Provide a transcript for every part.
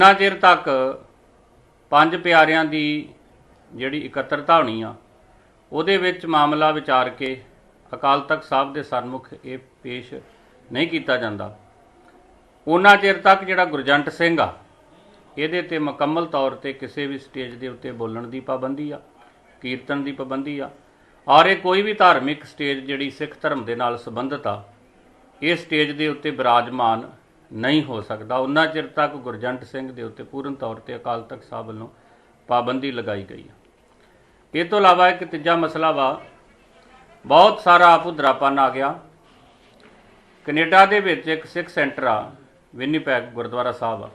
ਜਿੰਨਾ ਚਿਰ ਤੱਕ ਪੰਜ ਪਿਆਰਿਆਂ ਦੀ ਜਿਹੜੀ ਇਕੱਤਰਤਾ ਹੋਣੀ ਆ, ਉਹਦੇ ਵਿੱਚ ਮਾਮਲਾ ਵਿਚਾਰ ਕੇ ਅਕਾਲ ਤਖਤ ਸਾਹਿਬ ਦੇ ਸਨਮੁਖ ਇਹ ਪੇਸ਼ ਨਹੀਂ ਕੀਤਾ ਜਾਂਦਾ। ਉਹਨਾਂ ਚਿਰ ਤੱਕ ਜਿਹੜਾ ਗੁਰਜੰਟ ਸਿੰਘ ਆ, ਇਹਦੇ ਤੇ ਮੁਕੰਮਲ ਤੌਰ ਤੇ ਕਿਸੇ ਵੀ ਸਟੇਜ ਦੇ ਉੱਤੇ ਬੋਲਣ ਦੀ ਪਾਬੰਦੀ ਆ, ਕੀਰਤਨ ਦੀ ਪਾਬੰਦੀ ਆ, ਔਰ ਇਹ ਕੋਈ ਵੀ ਧਾਰਮਿਕ ਸਟੇਜ ਜਿਹੜੀ ਸਿੱਖ ਧਰਮ ਦੇ ਨਾਲ ਸੰਬੰਧਿਤ ਆ, ਇਹ ਸਟੇਜ ਦੇ ਉੱਤੇ ਬਿਰਾਜਮਾਨ ਨਹੀਂ ਹੋ ਸਕਦਾ। ਉਹਨਾਂ ਚਿਰ ਤੱਕ ਗੁਰਜੰਟ ਸਿੰਘ ਦੇ ਉੱਤੇ ਪੂਰਨ ਤੌਰ ਤੇ ਅਕਾਲ ਤਖਤ ਸਾਹਿਬ ਵੱਲੋਂ ਪਾਬੰਦੀ ਲਗਾਈ ਗਈ ਹੈ ਇਹ ਤੋਂ ਇਲਾਵਾ ਇੱਕ ਤੀਜਾ ਮਸਲਾ ਵਾ, ਬਹੁਤ ਸਾਰਾ ਆਪੁਦਰਾਪਨ ਆ ਗਿਆ। ਕੈਨੇਡਾ ਦੇ ਵਿੱਚ ਇੱਕ ਸਿੱਖ ਸੈਂਟਰ ਆ, ਵਿਨੀਪੈਗ ਗੁਰਦੁਆਰਾ ਸਾਹਿਬ ਆ।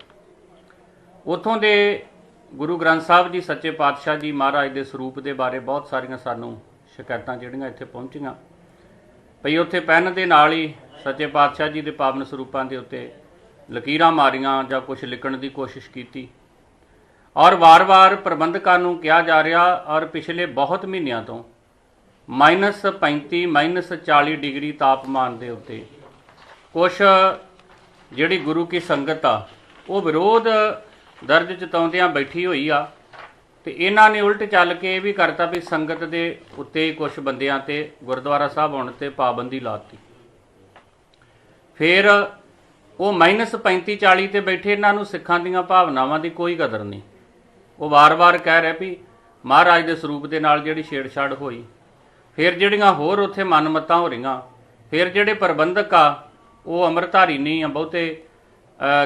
ਉਥੋਂ ਦੇ ਗੁਰੂ ਗ੍ਰੰਥ ਸਾਹਿਬ ਜੀ ਸੱਚੇ ਪਾਤਸ਼ਾਹ ਜੀ ਮਹਾਰਾਜ ਦੇ ਸਰੂਪ ਦੇ ਬਾਰੇ ਬਹੁਤ ਸਾਰੀਆਂ ਸਾਨੂੰ ਸ਼ਿਕਾਇਤਾਂ ਜਿਹੜੀਆਂ ਇੱਥੇ ਪਹੁੰਚੀਆਂ। ਭਈ ਉੱਥੇ ਪੈਨ ਦੇ ਨਾਲ ਹੀ ਸੱਚੇ ਪਾਤਸ਼ਾਹ ਜੀ ਦੇ ਪਾਵਨ ਸਰੂਪਾਂ ਦੇ ਉੱਤੇ ਲਕੀਰਾਂ ਮਾਰੀਆਂ ਜਾਂ ਕੁਝ ਲਿਖਣ ਦੀ ਕੋਸ਼ਿਸ਼ ਕੀਤੀ। ਔਰ ਵਾਰ-ਵਾਰ ਪ੍ਰਬੰਧਕਾਂ ਨੂੰ ਕਿਹਾ ਜਾ ਰਿਹਾ, ਔਰ ਪਿਛਲੇ ਬਹੁਤ ਮਹੀਨਿਆਂ ਤੋਂ -35 -40 ਡਿਗਰੀ ਤਾਪਮਾਨ ਦੇ ਉੱਤੇ ਕੁਝ ਜਿਹੜੀ ਗੁਰੂ ਕੀ ਸੰਗਤ ਆ, ਉਹ ਵਿਰੋਧ ਦਰਜ ਜਤਾਉਂਦਿਆਂ ਬੈਠੀ ਹੋਈ ਆ ਤੇ ਇਹਨਾਂ ਨੇ ਉਲਟ ਚੱਲ ਕੇ ਇਹ ਵੀ ਕਰਤਾ ਵੀ ਸੰਗਤ ਦੇ ਉੱਤੇ ਕੁਝ ਬੰਦਿਆਂ ਤੇ ਗੁਰਦੁਆਰਾ ਸਾਹਿਬ ਆਉਣ ਤੇ ਪਾਬੰਦੀ ਲਾਤੀ। ਫਿਰ ਉਹ -35 40 ਤੇ ਬੈਠੇ ਇਹਨਾਂ ਨੂੰ ਸਿੱਖਾਂ ਦੀਆਂ ਭਾਵਨਾਵਾਂ ਦੀ ਕੋਈ ਕਦਰ ਨਹੀਂ। ਉਹ ਵਾਰ-ਵਾਰ ਕਹਿ ਰਿਹਾ ਵੀ ਮਹਾਰਾਜ ਦੇ ਸਰੂਪ ਦੇ ਨਾਲ ਜਿਹੜੀ ਛੇੜਛਾੜ ਹੋਈ, ਫਿਰ ਜਿਹੜੀਆਂ ਹੋਰ ਉੱਥੇ ਮਨਮਤਾਂ ਹੋ ਰਹੀਆਂ, ਫਿਰ ਜਿਹੜੇ ਪ੍ਰਬੰਧਕ ਆ, ਉਹ ਅੰਮ੍ਰਿਤਧਾਰੀ ਨਹੀਂ ਆ, ਬਹੁਤੇ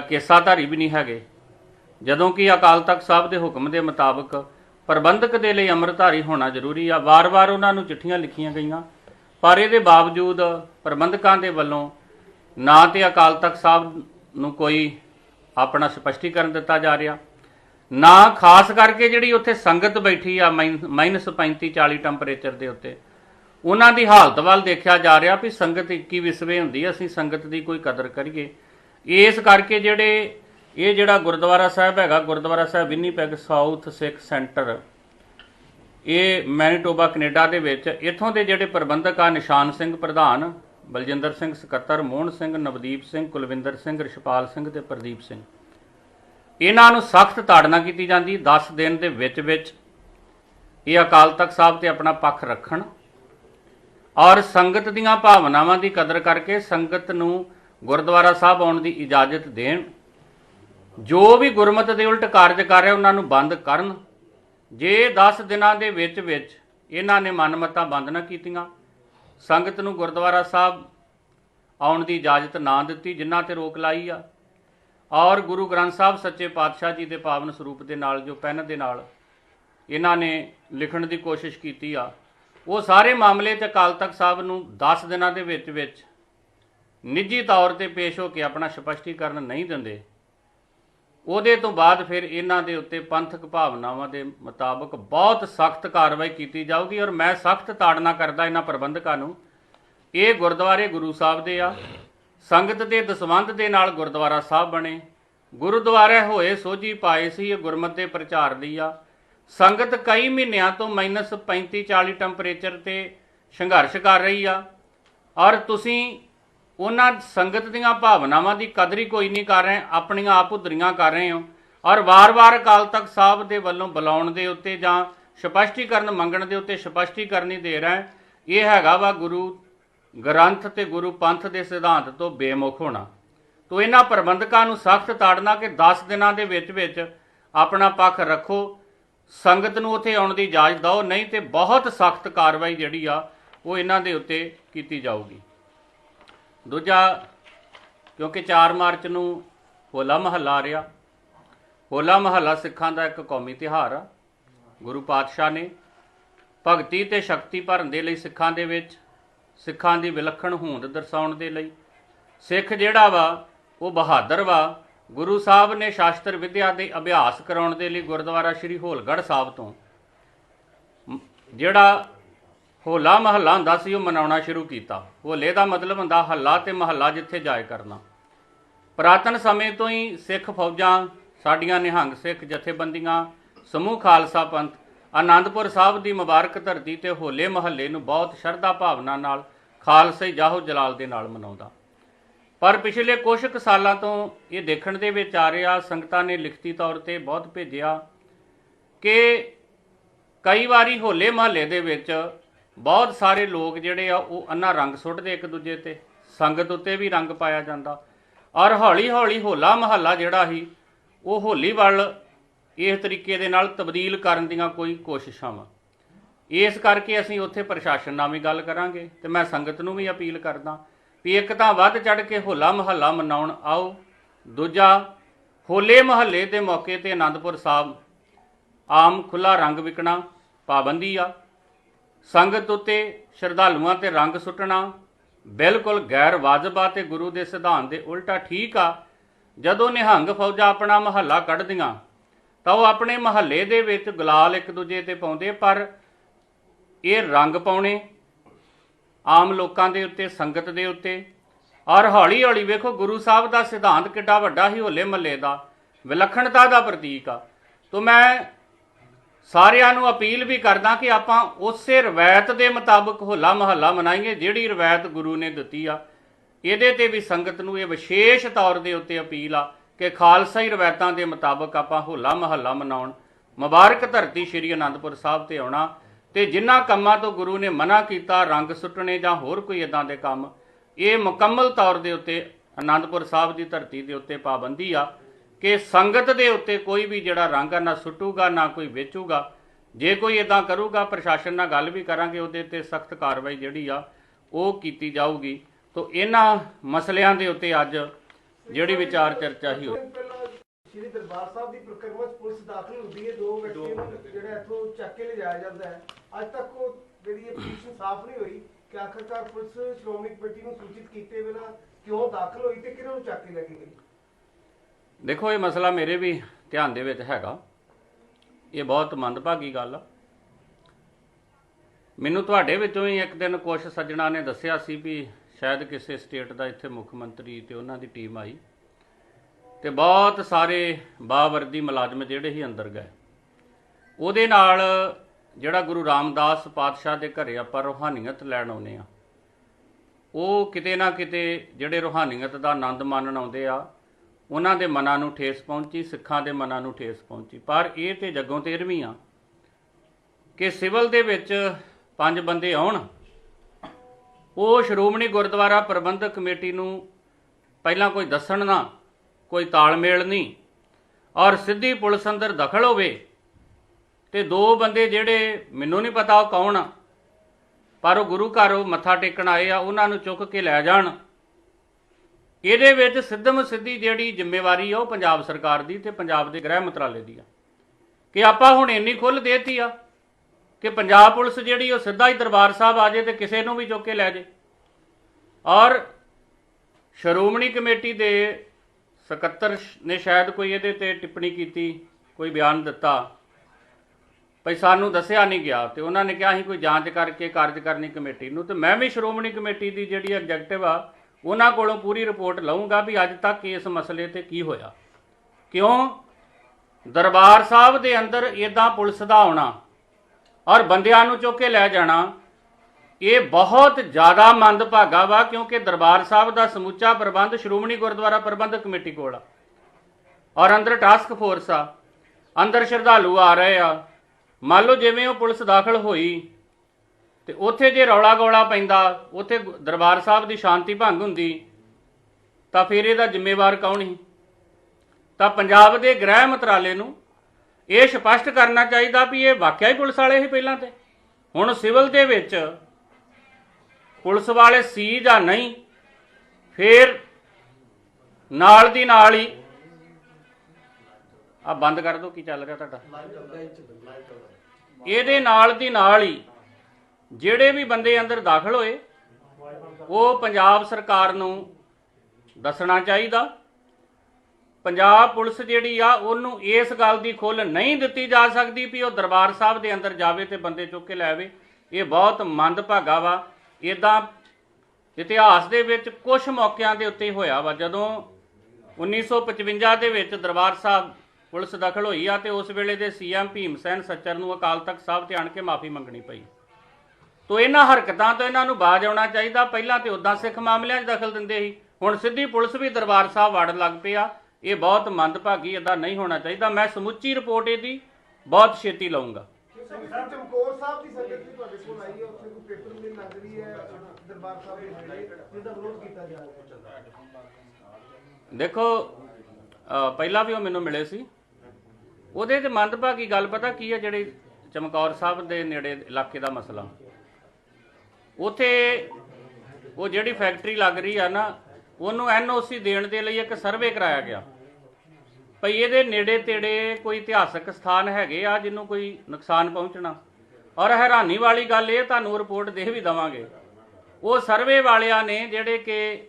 ਕੇਸਾਧਾਰੀ ਵੀ ਨਹੀਂ ਹੈਗੇ। ਜਦੋਂ ਕਿ ਅਕਾਲ ਤਖਤ ਸਾਹਿਬ ਦੇ ਹੁਕਮ ਦੇ ਮੁਤਾਬਕ ਪ੍ਰਬੰਧਕ ਦੇ ਲਈ ਅੰਮ੍ਰਿਤਧਾਰੀ ਹੋਣਾ ਜ਼ਰੂਰੀ ਆ। ਵਾਰ-ਵਾਰ ਉਹਨਾਂ ਨੂੰ ਚਿੱਠੀਆਂ ਲਿਖੀਆਂ ਗਈਆਂ, ਪਰ ਇਹਦੇ ਬਾਵਜੂਦ ਪ੍ਰਬੰਧਕਾਂ ਦੇ ਵੱਲੋਂ ਨਾ ਤੇ ਅਕਾਲ ਤਖਤ ਸਾਹਿਬ ਨੂੰ ਕੋਈ ਆਪਣਾ ਸਪਸ਼ਟੀਕਰਨ ਦਿੱਤਾ ਜਾ ਰਿਹਾ। ਨਾ ਖਾਸ ਕਰਕੇ ਜਿਹੜੀ ਉੱਥੇ ਸੰਗਤ ਬੈਠੀ ਆ ਮਾਈਨਸ 35 40 ਟੈਂਪਰੇਚਰ ਦੇ ਉੱਤੇ, ਉਹਨਾਂ ਦੀ ਹਾਲਤ ਵੱਲ ਦੇਖਿਆ ਜਾ ਰਿਹਾ ਵੀ ਸੰਗਤ 21 ਵਿਸਵੇ ਹੁੰਦੀ ਅਸੀਂ ਸੰਗਤ ਦੀ ਕੋਈ ਕਦਰ ਕਰੀਏ। ਇਸ ਕਰਕੇ ਜਿਹੜੇ, ਇਹ ਜਿਹੜਾ ਗੁਰਦੁਆਰਾ ਸਾਹਿਬ ਹੈਗਾ, Gurdwara Sahib Winnipeg South Sikh centre, ਇਹ ਮੈਨੀਟੋਬਾ ਕੈਨੇਡਾ ਦੇ ਵਿੱਚ, ਇੱਥੋਂ ਦੇ ਜਿਹੜੇ ਪ੍ਰਬੰਧਕ ਆ, ਨਿਸ਼ਾਨ ਸਿੰਘ ਪ੍ਰਧਾਨ ਬਲਜਿੰਦਰ ਸਿੰਘ ਸਕੱਤਰ, ਮੋਹਨ ਸਿੰਘ, ਨਵਦੀਪ ਸਿੰਘ, ਕੁਲਵਿੰਦਰ ਸਿੰਘ, ਰਿਸ਼ਪਾਲ ਸਿੰਘ ਤੇ ਪ੍ਰਦੀਪ ਸਿੰਘ। ਇਹਨਾਂ ਨੂੰ ਸਖਤ ਤਾੜਨਾ ਕੀਤੀ ਜਾਂਦੀ। 10 ਦਿਨ ਦੇ ਵਿੱਚ ਵਿੱਚ ਇਹ ਅਕਾਲ ਤਖਤ ਸਾਹਿਬ ਤੇ ਆਪਣਾ ਪੱਖ ਰੱਖਣ ਔਰ ਸੰਗਤ ਦੀਆਂ ਭਾਵਨਾਵਾਂ ਦੀ ਕਦਰ ਕਰਕੇ ਸੰਗਤ ਨੂੰ ਗੁਰਦੁਆਰਾ ਸਾਹਿਬ ਆਉਣ ਦੀ ਇਜਾਜ਼ਤ ਦੇਣ। ਜੋ ਵੀ ਗੁਰਮਤ ਦੇ ਉਲਟ ਕਾਰਜ ਕਰ ਰਿਹਾ, ਉਹਨਾਂ ਨੂੰ ਬੰਦ ਕਰਨ। ਜੇ 10 ਦਿਨਾਂ ਦੇ ਵਿੱਚ ਵਿੱਚ ਇਹਨਾਂ ਨੇ ਮਨਮਤਾਂ ਬੰਦ ਨਾ ਕੀਤੀਆਂ ਸੰਗਤ ਨੂੰ ਗੁਰਦੁਆਰਾ ਸਾਹਿਬ ਆਉਣ ਦੀ ਇਜਾਜ਼ਤ ਨਾ ਦਿੱਤੀ ਜਿਨ੍ਹਾਂ ਤੇ ਰੋਕ ਲਾਈ ਆ। ਔਰ ਗੁਰੂ ਗ੍ਰੰਥ ਸਾਹਿਬ ਸੱਚੇ ਪਾਤਸ਼ਾਹ ਜੀ ਦੇ ਪਾਵਨ ਸਰੂਪ ਦੇ ਨਾਲ, ਜੋ ਪੈਨ ਦੇ ਨਾਲ ਇਹਨਾਂ ਨੇ ਲਿਖਣ ਦੀ ਕੋਸ਼ਿਸ਼ ਕੀਤੀ ਆ, ਉਹ ਸਾਰੇ ਮਾਮਲੇ ਤੇ ਅਕਾਲ ਤਖਤ ਸਾਹਿਬ ਨੂੰ 10 ਦਿਨਾਂ ਦੇ ਵਿੱਚ ਵਿੱਚ ਨਿੱਜੀ ਤੌਰ ਤੇ ਪੇਸ਼ ਹੋ ਕੇ ਆਪਣਾ ਸਪਸ਼ਟੀਕਰਨ ਨਹੀਂ ਦਿੰਦੇ। ਉਹਦੇ ਤੋਂ ਬਾਅਦ ਫਿਰ ਇਹਨਾਂ ਦੇ ਉੱਤੇ ਪੰਥਕ ਭਾਵਨਾਵਾਂ ਦੇ ਮੁਤਾਬਕ ਬਹੁਤ ਸਖਤ ਕਾਰਵਾਈ ਕੀਤੀ ਜਾਊਗੀ ਔਰ ਮੈਂ ਸਖਤ ਤਾੜਨਾ ਕਰਦਾ ਇਹਨਾਂ ਪ੍ਰਬੰਧਕਾਂ ਨੂੰ। ਇਹ ਗੁਰਦੁਆਰੇ ਗੁਰੂ ਸਾਹਿਬ ਦੇ ਆ। ਸੰਗਤ ਦੇ ਦਸਵੰਧ ਦੇ ਨਾਲ ਗੁਰਦੁਆਰਾ ਸਾਹਿਬ ਬਣੇ। ਗੁਰਦੁਆਰੇ ਹੋਏ ਸੋਝੀ ਪਾਏ ਸੀ, ਇਹ ਗੁਰਮਤਿ ਦੇ ਪ੍ਰਚਾਰ ਦੀ ਆ। ਸੰਗਤ ਕਈ ਮਹੀਨਿਆਂ ਤੋਂ -35 40 ਟੈਂਪਰੇਚਰ ਤੇ ਸੰਘਰਸ਼ ਕਰ ਰਹੀ ਆ। ਔਰ ਤੁਸੀਂ ਉਹਨਾਂ ਸੰਗਤ ਦੀਆਂ ਭਾਵਨਾਵਾਂ ਦੀ ਕਦਰ ਹੀ ਕੋਈ ਨਹੀਂ ਕਰ ਰਹੇ, ਆਪਣੀਆਂ ਆਪ ਉਧਰੀਆਂ ਕਰ ਰਹੇ ਹੋ। ਔਰ ਵਾਰ-ਵਾਰ ਅਕਾਲ ਤਖਤ ਸਾਹਿਬ ਦੇ ਵੱਲੋਂ ਬੁਲਾਉਣ ਦੇ ਉੱਤੇ ਜਾਂ ਸਪਸ਼ਟੀਕਰਨ ਮੰਗਣ ਦੇ ਉੱਤੇ ਸਪਸ਼ਟੀਕਰਨ ਹੀ ਦੇ ਰਹੇ ਇਹ ਹੈਗਾ ਵਾ ਗੁਰੂ ਗ੍ਰੰਥ ਤੇ ਗੁਰੂ ਪੰਥ ਦੇ ਸਿਧਾਂਤ ਤੋਂ ਬੇਮੁਖ ਹੋਣਾ। ਤੋ ਇਹਨਾਂ ਪ੍ਰਬੰਧਕਾਂ ਨੂੰ ਸਖਤ ਤਾੜਨਾ ਕਿ 10 ਦਿਨਾਂ ਦੇ ਵਿੱਚ ਵਿੱਚ ਆਪਣਾ ਪੱਖ ਰੱਖੋ, ਸੰਗਤ ਨੂੰ ਉੱਥੇ ਆਉਣ ਦੀ ਇਜਾਜ਼ਤ ਦਿਓ, ਨਹੀਂ ਤੇ ਬਹੁਤ ਸਖਤ ਕਾਰਵਾਈ ਜਿਹੜੀ ਆ, ਉਹ ਇਹਨਾਂ ਦੇ ਉੱਤੇ ਕੀਤੀ ਜਾਊਗੀ। ਦੂਜਾ, ਕਿਉਂਕਿ 4 ਮਾਰਚ ਨੂੰ ਹੋਲਾ ਮਹੱਲਾ ਆ ਰਿਹਾ। ਹੋਲਾ ਮਹੱਲਾ ਸਿੱਖਾਂ ਦਾ ਇੱਕ ਕੌਮੀ ਤਿਉਹਾਰ ਆ। ਗੁਰੂ ਪਾਤਸ਼ਾਹ ਨੇ ਭਗਤੀ ਤੇ ਸ਼ਕਤੀ ਭਰਨ ਦੇ ਲਈ ਸਿੱਖਾਂ ਦੇ ਵਿੱਚ, ਸਿੱਖਾਂ ਦੀ ਵਿਲੱਖਣ ਹੋਂਦ ਦਰਸਾਉਣ ਦੇ ਲਈ ਸਿੱਖ ਜਿਹੜਾ ਵਾ, ਉਹ ਬਹਾਦਰ ਵਾ। ਗੁਰੂ ਸਾਹਿਬ ਨੇ ਸ਼ਾਸਤਰ ਵਿਦਿਆ ਦੇ ਅਭਿਆਸ ਕਰਾਉਣ ਦੇ ਲਈ ਗੁਰਦੁਆਰਾ ਸ੍ਰੀ ਹੋਲਗੜ੍ਹ ਸਾਹਿਬ ਤੋਂ ਜਿਹੜਾ ਹੋਲਾ ਮਹੱਲਾ ਹੁੰਦਾ ਸੀ, ਉਹ ਮਨਾਉਣਾ ਸ਼ੁਰੂ ਕੀਤਾ। ਹੋਲੇ ਦਾ ਮਤਲਬ ਹੁੰਦਾ, ਹੱਲਾ ਤੇ ਮਹੱਲਾ ਜਿੱਥੇ ਜਾਏ ਕਰਨਾ। ਪੁਰਾਤਨ ਸਮੇਂ ਤੋਂ ਹੀ ਸਿੱਖ ਫੌਜਾਂ, ਸਾਡੀਆਂ ਨਿਹੰਗ ਸਿੱਖ ਜਥੇਬੰਦੀਆਂ, ਸਮੂਹ ਖਾਲਸਾ ਪੰਥ, ਆਨੰਦਪੁਰ ਸਾਹਿਬ ਦੀ ਮੁਬਾਰਕ ਧਰਤੀ ਤੇ ਹੋਲੇ ਮਹੱਲੇ ਨੂੰ ਬਹੁਤ ਸ਼ਰਧਾ ਭਾਵਨਾ ਨਾਲ ਖਾਲਸੇ ਜਾਹੋ ਜਲਾਲ ਦੇ ਨਾਲ ਮਨਾਉਂਦਾ। ਪਰ ਪਿਛਲੇ ਕੁਝ ਕੁ ਸਾਲਾਂ ਤੋਂ ਇਹ ਦੇਖਣ ਦੇ ਵਿੱਚ ਆ ਰਿਹਾ, ਸੰਗਤਾਂ ਨੇ ਲਿਖਤੀ ਤੌਰ ਤੇ ਬਹੁਤ ਭੇਜਿਆ ਕਿ ਕਈ ਵਾਰੀ ਹੋਲੇ ਮਹੱਲੇ ਦੇ ਵਿੱਚ ਬਹੁਤ ਸਾਰੇ ਲੋਕ ਜਿਹੜੇ ਆ, ਉਹ ਅੰਨਾ ਰੰਗ ਸੁੱਟਦੇ ਇੱਕ ਦੂਜੇ ਤੇ। ਸੰਗਤ ਉੱਤੇ ਵੀ ਰੰਗ ਪਾਇਆ ਜਾਂਦਾ। ਔਰ ਹੌਲੀ ਹੌਲੀ ਹੋਲਾ ਮਹੱਲਾ ਜਿਹੜਾ ਸੀ, ਉਹ ਹੋਲੀ ਵੱਲ ਇਸ ਤਰੀਕੇ ਦੇ ਨਾਲ ਤਬਦੀਲ ਕਰਨ ਦੀਆਂ ਕੋਈ ਕੋਸ਼ਿਸ਼ਾਂ ਵਾ ਇਸ ਕਰਕੇ ਅਸੀਂ ਉੱਥੇ ਪ੍ਰਸ਼ਾਸਨ ਨਾਲ ਵੀ ਗੱਲ ਕਰਾਂਗੇ ਤੇ ਮੈਂ ਸੰਗਤ ਨੂੰ ਵੀ ਅਪੀਲ ਕਰਦਾ ਵੀ ਇੱਕ ਤਾਂ ਵੱਧ ਚੜ ਕੇ ਹੋਲਾ ਮਹੱਲਾ ਮਨਾਉਣ ਆਓ। ਦੂਜਾ, ਹੋਲੇ ਮਹੱਲੇ ਦੇ ਮੌਕੇ ਤੇ ਆਨੰਦਪੁਰ ਸਾਹਿਬ ਆਮ ਖੁੱਲਾ ਰੰਗ ਵਿਕਣਾ ਪਾਬੰਦੀ ਆ। ਸੰਗਤ ਉੱਤੇ ਸ਼ਰਧਾਲੂਆਂ ਤੇ ਰੰਗ ਸੁੱਟਣਾ, ਬਿਲਕੁਲ ਗੈਰ ਵਾਜਬ ਆ ਤੇ ਗੁਰੂ ਦੇ ਸਿਧਾਂਤ ਦੇ ਉਲਟਾ ਠੀਕ ਆ। ਜਦੋਂ ਨਿਹੰਗ ਫੌਜਾਂ ਆਪਣਾ ਮਹੱਲਾ ਕੱਢਦੀਆਂ ਤਾਂ ਉਹ ਆਪਣੇ ਮਹੱਲੇ ਦੇ ਵਿੱਚ ਗੁਲਾਲ ਇੱਕ ਦੂਜੇ ਤੇ ਪਾਉਂਦੇ, ਪਰ ਇਹ ਰੰਗ ਪਾਉਣੇ, ਆਮ ਲੋਕਾਂ ਦੇ ਉੱਤੇ, ਸੰਗਤ ਦੇ ਉੱਤੇ, ਔਰ ਹੌਲੀ ਹੌਲੀ ਵੇਖੋ ਗੁਰੂ ਸਾਹਿਬ ਦਾ ਸਿਧਾਂਤ ਕਿੱਡਾ ਵੱਡਾ ਹੀ ਹੋਲੇ ਮਹੱਲੇ ਦਾ, ਵਿਲੱਖਣਤਾ ਦਾ ਪ੍ਰਤੀਕ ਆ। ਤੋਂ ਮੈਂ ਸਾਰਿਆਂ ਨੂੰ ਅਪੀਲ ਵੀ ਕਰਦਾ ਕਿ ਆਪਾਂ ਉਸੇ ਰਵਾਇਤ ਦੇ ਮੁਤਾਬਕ ਹੋਲਾ ਮਹੱਲਾ ਮਨਾਈਏ, ਜਿਹੜੀ ਰਵਾਇਤ ਗੁਰੂ ਨੇ ਦਿੱਤੀ ਆ। ਇਹਦੇ ਤੇ ਵੀ ਸੰਗਤ ਨੂੰ ਇਹ ਵਿਸ਼ੇਸ਼ ਤੌਰ ਦੇ ਉੱਤੇ ਅਪੀਲ ਆ ਕਿ ਖਾਲਸਾਈ ਰਵਾਇਤਾਂ ਦੇ ਮੁਤਾਬਕ ਆਪਾਂ ਹੋਲਾ ਮਹੱਲਾ ਮਨਾਉਣ। ਮੁਬਾਰਕ ਧਰਤੀ ਸ੍ਰੀ ਅਨੰਦਪੁਰ ਸਾਹਿਬ ਤੇ ਆਉਣਾ ਤੇ ਜਿਨ੍ਹਾਂ ਕੰਮਾਂ ਤੋਂ ਗੁਰੂ ਨੇ ਮਨਾ ਕੀਤਾ, ਰੰਗ ਸੁੱਟਣੇ ਜਾਂ ਹੋਰ ਕੋਈ ਇਦਾਂ ਦੇ ਕੰਮ, ਇਹ ਮੁਕੰਮਲ ਤੌਰ ਦੇ ਉੱਤੇ ਅਨੰਦਪੁਰ ਸਾਹਿਬ ਦੀ ਧਰਤੀ ਦੇ ਉੱਤੇ ਪਾਬੰਦੀ ਆ। ਕਿ ਸੰਗਤ ਦੇ ਉੱਤੇ ਕੋਈ ਵੀ ਜਿਹੜਾ ਰੰਗ ਆ ਨਾ ਸੁੱਟੂਗਾ ਨਾ ਕੋਈ ਵੇਚੂਗਾ। ਜੇ ਕੋਈ ਇਦਾਂ ਕਰੂਗਾ ਪ੍ਰਸ਼ਾਸਨ ਨਾਲ ਗੱਲ ਵੀ ਕਰਾਂਗੇ ਉਹਦੇ ਤੇ ਸਖਤ ਕਾਰਵਾਈ ਜਿਹੜੀ ਆ ਉਹ ਕੀਤੀ ਜਾਊਗੀ। ਤੋਂ ਇਹਨਾਂ ਮਸਲਿਆਂ ਦੇ ਉੱਤੇ ਅੱਜ ਜਿਹੜੀ ਵਿਚਾਰ ਚਰਚਾ ਹੀ ਹੋਈ। ਪਹਿਲਾਂ ਸ਼੍ਰੀ ਦਰਬਾਰ ਸਾਹਿਬ ਦੀ ਪ੍ਰਕਰਮਾ ਚ ਪੁਲਿਸ ਦਾਖਲ ਹੁੰਦੀ ਹੈ ਦੋ ਵਿਅਕਤੀਆਂ ਨੂੰ ਜਿਹੜਾ ਇੱਥੋਂ ਚੱਕ ਕੇ ਲਿਜਾਇਆ ਜਾਂਦਾ ਹੈ। ਅੱਜ ਤੱਕ ਉਹ ਜਿਹੜੀ ਇਹ ਪੋਜੀਸ਼ਨ ਸਾਫ਼ ਨਹੀਂ ਹੋਈ ਕਿ ਆਖਰਕਾਰ ਪੁਲਿਸ ਸ਼੍ਰੋਮਣੀ ਕਮੇਟੀ ਨੂੰ ਸੂਚਿਤ ਕੀਤੇ ਬਿਨਾਂ ਕਿਉਂ ਦਾਖਲ ਹੋਈ ਤੇ ਕਿਹਨਾਂ ਨੂੰ ਚੱਕ ਕੇ ਲੈ ਕੇ ਗਈ? ਦੇਖੋ, ਇਹ ਮਸਲਾ ਮੇਰੇ ਵੀ ਧਿਆਨ ਦੇ ਵਿੱਚ ਹੈਗਾ। ਇਹ ਬਹੁਤ ਮੰਦਭਾਗੀ ਗੱਲ ਆ। ਮੈਨੂੰ ਤੁਹਾਡੇ ਵਿੱਚੋਂ ਹੀ ਇੱਕ ਦਿਨ ਕੁਝ ਸੱਜਣਾ ਨੇ ਦੱਸਿਆ ਸੀ ਵੀ ਸ਼ਾਇਦ ਕਿਸੇ ਸਟੇਟ ਦਾ ਇੱਥੇ ਮੁੱਖ ਮੰਤਰੀ ਤੇ ਉਹਨਾਂ ਦੀ ਟੀਮ ਆਈ ਤੇ ਬਹੁਤ ਸਾਰੇ ਬਾਵਰਦੀ ਮੁਲਾਜ਼ਮ ਜਿਹੜੇ ਹੀ ਅੰਦਰ ਗਏ। ਉਹਦੇ ਨਾਲ ਜਿਹੜਾ ਗੁਰੂ ਰਾਮਦਾਸ ਪਾਤਸ਼ਾਹ ਦੇ ਘਰੇ ਆਪਾਂ ਰੋਹਾਨੀਅਤ ਲੈਣ ਆਉਨੇ ਆ, ਉਹ ਕਿਤੇ ਨਾ ਕਿਤੇ ਜਿਹੜੇ ਰੋਹਾਨੀਅਤ ਦਾ ਆਨੰਦ ਮਾਣਨ ਆਉਂਦੇ ਆ ਉਹਨਾਂ ਦੇ ਮਨਾਂ ਨੂੰ ਠੇਸ ਪਹੁੰਚੀ, ਸਿੱਖਾਂ ਦੇ ਮਨਾਂ ਨੂੰ ਠੇਸ ਪਹੁੰਚੀ। ਪਰ ਇਹ ਤੇ ਜੱਗੋਂ ਤੇਰਵੀਂ ਆ ਕਿ ਸਿਵਲ ਦੇ ਵਿੱਚ ਪੰਜ ਬੰਦੇ ਆਉਣ। ਉਹ ਸ਼੍ਰੋਮਣੀ ਗੁਰਦੁਆਰਾ ਪ੍ਰਬੰਧਕ ਕਮੇਟੀ ਨੂੰ ਪਹਿਲਾਂ ਕੋਈ ਦੱਸਣ ਨਾ, ਕੋਈ ਤਾਲਮੇਲ ਨਹੀਂ। ਔਰ ਸਿੱਧੀ ਪੁਲਿਸ ਅੰਦਰ ਦਖਲ ਹੋਵੇ ਤੇ ਦੋ ਬੰਦੇ ਜਿਹੜੇ ਮੈਨੂੰ ਨਹੀਂ ਪਤਾ ਉਹ ਕੌਣ ਆ, ਪਰ ਉਹ ਗੁਰੂ ਘਰ ਉਹ ਮੱਥਾ ਟੇਕਣ ਆਏ ਆ, ਉਹਨਾਂ ਨੂੰ ਚੁੱਕ ਕੇ ਲੈ ਜਾਣ। ਇਹਦੇ ਵਿੱਚ ਸਿੱਧਮ ਸਿੱਧੀ ਜਿਹੜੀ ਜ਼ਿੰਮੇਵਾਰੀ ਆ ਉਹ ਪੰਜਾਬ ਸਰਕਾਰ ਦੀ ਤੇ ਪੰਜਾਬ ਦੇ ਗ੍ਰਹਿ ਮੰਤਰਾਲੇ ਦੀ ਆ। ਕਿ ਆਪਾਂ ਹੁਣ ਇੰਨੀ ਖੁੱਲ੍ਹ ਦੇਤੀ ਆ ਕਿ ਪੰਜਾਬ ਪੁਲਿਸ ਜਿਹੜੀ ਉਹ ਸਿੱਧਾ ਹੀ ਦਰਬਾਰ ਸਾਹਿਬ ਆ ਜੇ ਤੇ ਕਿਸੇ ਨੂੰ ਵੀ ਚੁੱਕ ਕੇ ਲੈ ਜੇ। ਔਰ ਸ਼੍ਰੋਮਣੀ ਕਮੇਟੀ ਦੇ ਸਕੱਤਰ ਨੇ ਸ਼ਾਇਦ ਕੋਈ ਇਹਦੇ ਤੇ ਟਿੱਪਣੀ ਕੀਤੀ, ਕੋਈ ਬਿਆਨ ਦਿੱਤਾ। ਭਈ ਸਾਨੂੰ ਦੱਸਿਆ ਨਹੀਂ ਗਿਆ ਤੇ ਉਹਨਾਂ ਨੇ ਕਿਹਾ ਸੀ ਕੋਈ ਜਾਂਚ ਕਰਕੇ ਕਾਰਜ ਕਰਨੀ ਕਮੇਟੀ ਨੂੰ ਤੇ ਮੈਂ ਵੀ ਸ਼੍ਰੋਮਣੀ ਕਮੇਟੀ ਦੀ ਜਿਹੜੀ ਐਗਜ਼ੈਕਟਿਵ ਆ ਉਹਨਾਂ ਕੋਲੋਂ ਪੂਰੀ ਰਿਪੋਰਟ ਲਵਾਂਗਾ ਵੀ ਅੱਜ ਤੱਕ ਇਸ ਮਸਲੇ ਤੇ ਕੀ ਹੋਇਆ। ਕਿਉਂ? ਦਰਬਾਰ ਸਾਹਿਬ ਦੇ ਅੰਦਰ ਇਦਾਂ ਪੁਲਿਸ ਦਾ ਆਉਣਾ ਔਰ ਬੰਦਿਆਂ ਨੂੰ ਚੁੱਕ ਕੇ ਲੈ ਜਾਣਾ, ਇਹ ਬਹੁਤ ਜ਼ਿਆਦਾ ਮੰਦਭਾਗਾ ਵਾ ਕਿਉਂਕਿ ਦਰਬਾਰ ਸਾਹਿਬ ਦਾ ਸਮੁੱਚਾ ਪ੍ਰਬੰਧ ਸ਼੍ਰੋਮਣੀ ਗੁਰਦੁਆਰਾ ਪ੍ਰਬੰਧਕ ਕਮੇਟੀ ਕੋਲ ਆ। ਔਰ ਅੰਦਰ ਟਾਸਕ ਫੋਰਸ ਆ, ਅੰਦਰ ਸ਼ਰਧਾਲੂ ਆ ਰਹੇ ਆ। ਮੰਨ ਲਓ ਜਿਵੇਂ ਉਹ ਪੁਲਿਸ ਦਾਖਲ ਹੋਈ ਤੇ ਉੱਥੇ ਜੇ ਰੌਲਾ ਗੋਲਾ ਪੈਂਦਾ ਉੱਥੇ ਦਰਬਾਰ ਸਾਹਿਬ ਦੀ ਸ਼ਾਂਤੀ ਭੰਗ ਹੁੰਦੀ ਤਾਂ ਫਿਰ ਇਹਦਾ ਜ਼ਿੰਮੇਵਾਰ ਕੌਣ ਸੀ? ਤਾਂ ਪੰਜਾਬ ਦੇ ਗ੍ਰਹਿ ਮੰਤਰਾਲੇ ਨੂੰ ਇਹ ਸਪਸ਼ਟ ਕਰਨਾ ਚਾਹੀਦਾ ਵੀ ਇਹ ਵਾਕਿਆ ਹੀ ਪੁਲਿਸ ਵਾਲੇ ਹੀ ਪਹਿਲਾਂ ਤੇ। ਹੁਣ ਸਿਵਲ ਦੇ ਵਿੱਚ ਪੁਲਿਸ ਵਾਲੇ ਸੀ ਜਾਂ ਨਹੀਂ ਫਿਰ ਨਾਲ ਦੀ ਨਾਲ ਹੀ ਆ ਬੰਦ ਕਰ ਦਿਓ ਕੀ ਚੱਲ ਰਿਹਾ ਤੁਹਾਡਾ? ਇਹਦੇ ਨਾਲ ਦੀ ਨਾਲ ਹੀ ਜਿਹੜੇ ਵੀ ਬੰਦੇ ਅੰਦਰ ਦਾਖਲ ਹੋਏ, ਉਹ ਪੰਜਾਬ ਸਰਕਾਰ ਨੂੰ ਦੱਸਣਾ ਚਾਹੀਦਾ। ਪੰਜਾਬ ਪੁਲਿਸ ਜਿਹੜੀ ਆ, ਉਹਨੂੰ ਇਸ ਗੱਲ ਦੀ ਖੁੱਲ ਨਹੀਂ ਦਿੱਤੀ ਜਾ ਸਕਦੀ ਵੀ ਉਹ ਦਰਬਾਰ ਸਾਹਿਬ ਦੇ ਅੰਦਰ ਜਾਵੇ ਤੇ ਬੰਦੇ ਚੁੱਕ ਕੇ ਲੈ ਆਵੇ। ਇਹ ਬਹੁਤ ਮੰਦਭਾਗਾ ਵਾ। ਇਦਾਂ ਇਤਿਹਾਸ ਦੇ ਵਿੱਚ ਕੁਝ ਮੌਕਿਆਂ ਦੇ ਉੱਤੇ ਹੋਇਆ ਵਾ। ਜਦੋਂ 1955 ਦੇ ਵਿੱਚ ਦਰਬਾਰ ਸਾਹਿਬ ਪੁਲਿਸ ਦਖਲ ਹੋਈ ਆ ਤੇ ਉਸ ਵੇਲੇ ਦੇ ਸੀਐਮ ਭੀਮ ਸੈਨ ਸੱਚਰ ਨੂੰ ਅਕਾਲ ਤਖਤ ਸਾਹਿਬ ਤੇ ਆਣ ਕੇ ਮਾਫੀ ਮੰਗਣੀ ਪਈ। ਤੋ ਇਹਨਾਂ ਹਰਕਤਾਂ ਤੋਂ ਇਹਨਾਂ ਨੂੰ ਬਾਜ ਆਉਣਾ ਚਾਹੀਦਾ। ਪਹਿਲਾਂ ਤੇ ਉਦਾਂ ਸਿੱਖ ਮਾਮਲਿਆਂ 'ਚ ਦਖਲ ਦਿੰਦੇ ਸੀ। ਹੁਣ ਸਿੱਧੀ ਪੁਲਿਸ ਵੀ ਦਰਬਾਰ ਸਾਹਿਬ ਵੜ ਲੱਗ ਪਿਆ ਇਹ ਬਹੁਤ ਮੰਦਭਾਗੀ ਇਹਦਾ ਨਹੀਂ ਹੋਣਾ ਚਾਹੀਦਾ। ਮੈਂ ਸਮੁੱਚੀ ਰਿਪੋਰਟ ਇਹਦੀ ਬਹੁਤ ਛੇਤੀ ਲਵਾਂਗਾ ਚਮਕੌਰ ਸਾਹਿਬ ਦੀ ਸੰਗਤ ਵੀ ਤੁਹਾਡੇ ਕੋਲ ਆਈ ਹੈ। ਉੱਥੇ ਕੋਈ ਪੇਪਰ ਮਿਲ ਲੱਗ ਰਹੀ ਹੈ ਦਰਬਾਰ ਸਾਹਿਬ ਦੇ ਨੇੜੇ ਜਿਹਦਾ ਵਿਰੋਧ ਕੀਤਾ ਜਾ ਰਿਹਾ ਹੈ। ਦੇਖੋ ਪਹਿਲਾਂ ਵੀ ਉਹ ਮੈਨੂੰ ਮਿਲੇ ਸੀ। ਉਹਦੇ ਤੇ ਮੰਦਭਾਗੀ ਗੱਲ ਪਤਾ ਕੀ ਹੈ ਜਿਹੜੀ ਚਮਕੌਰ ਸਾਹਿਬ ਦੇ ਨੇੜੇ ਇਲਾਕੇ ਦਾ ਮਸਲਾ। ਉਥੇ ਉਹ ਜਿਹੜੀ ਫੈਕਟਰੀ ਲੱਗ ਰਹੀ ਆ ਨਾ, ਉਹਨੂੰ ਐਨਓਸੀ ਦੇਣ ਦੇ ਲਈ ਇੱਕ ਸਰਵੇ ਕਰਾਇਆ ਗਿਆ। ਭਈ ਇਹਦੇ ਨੇੜੇ ਤੇੜੇ ਕੋਈ ਇਤਿਹਾਸਕ ਸਥਾਨ ਹੈਗੇ ਆ ਜਿਹਨੂੰ ਕੋਈ ਨੁਕਸਾਨ ਪਹੁੰਚਣਾ। ਔਰ ਹੈਰਾਨੀ ਵਾਲੀ ਗੱਲ ਇਹ, ਤੁਹਾਨੂੰ ਰਿਪੋਰਟ ਦੇ ਵੀ ਦਵਾਂਗੇ। ਉਹ ਸਰਵੇ ਵਾਲਿਆਂ ਨੇ ਜਿਹੜੇ ਕਿ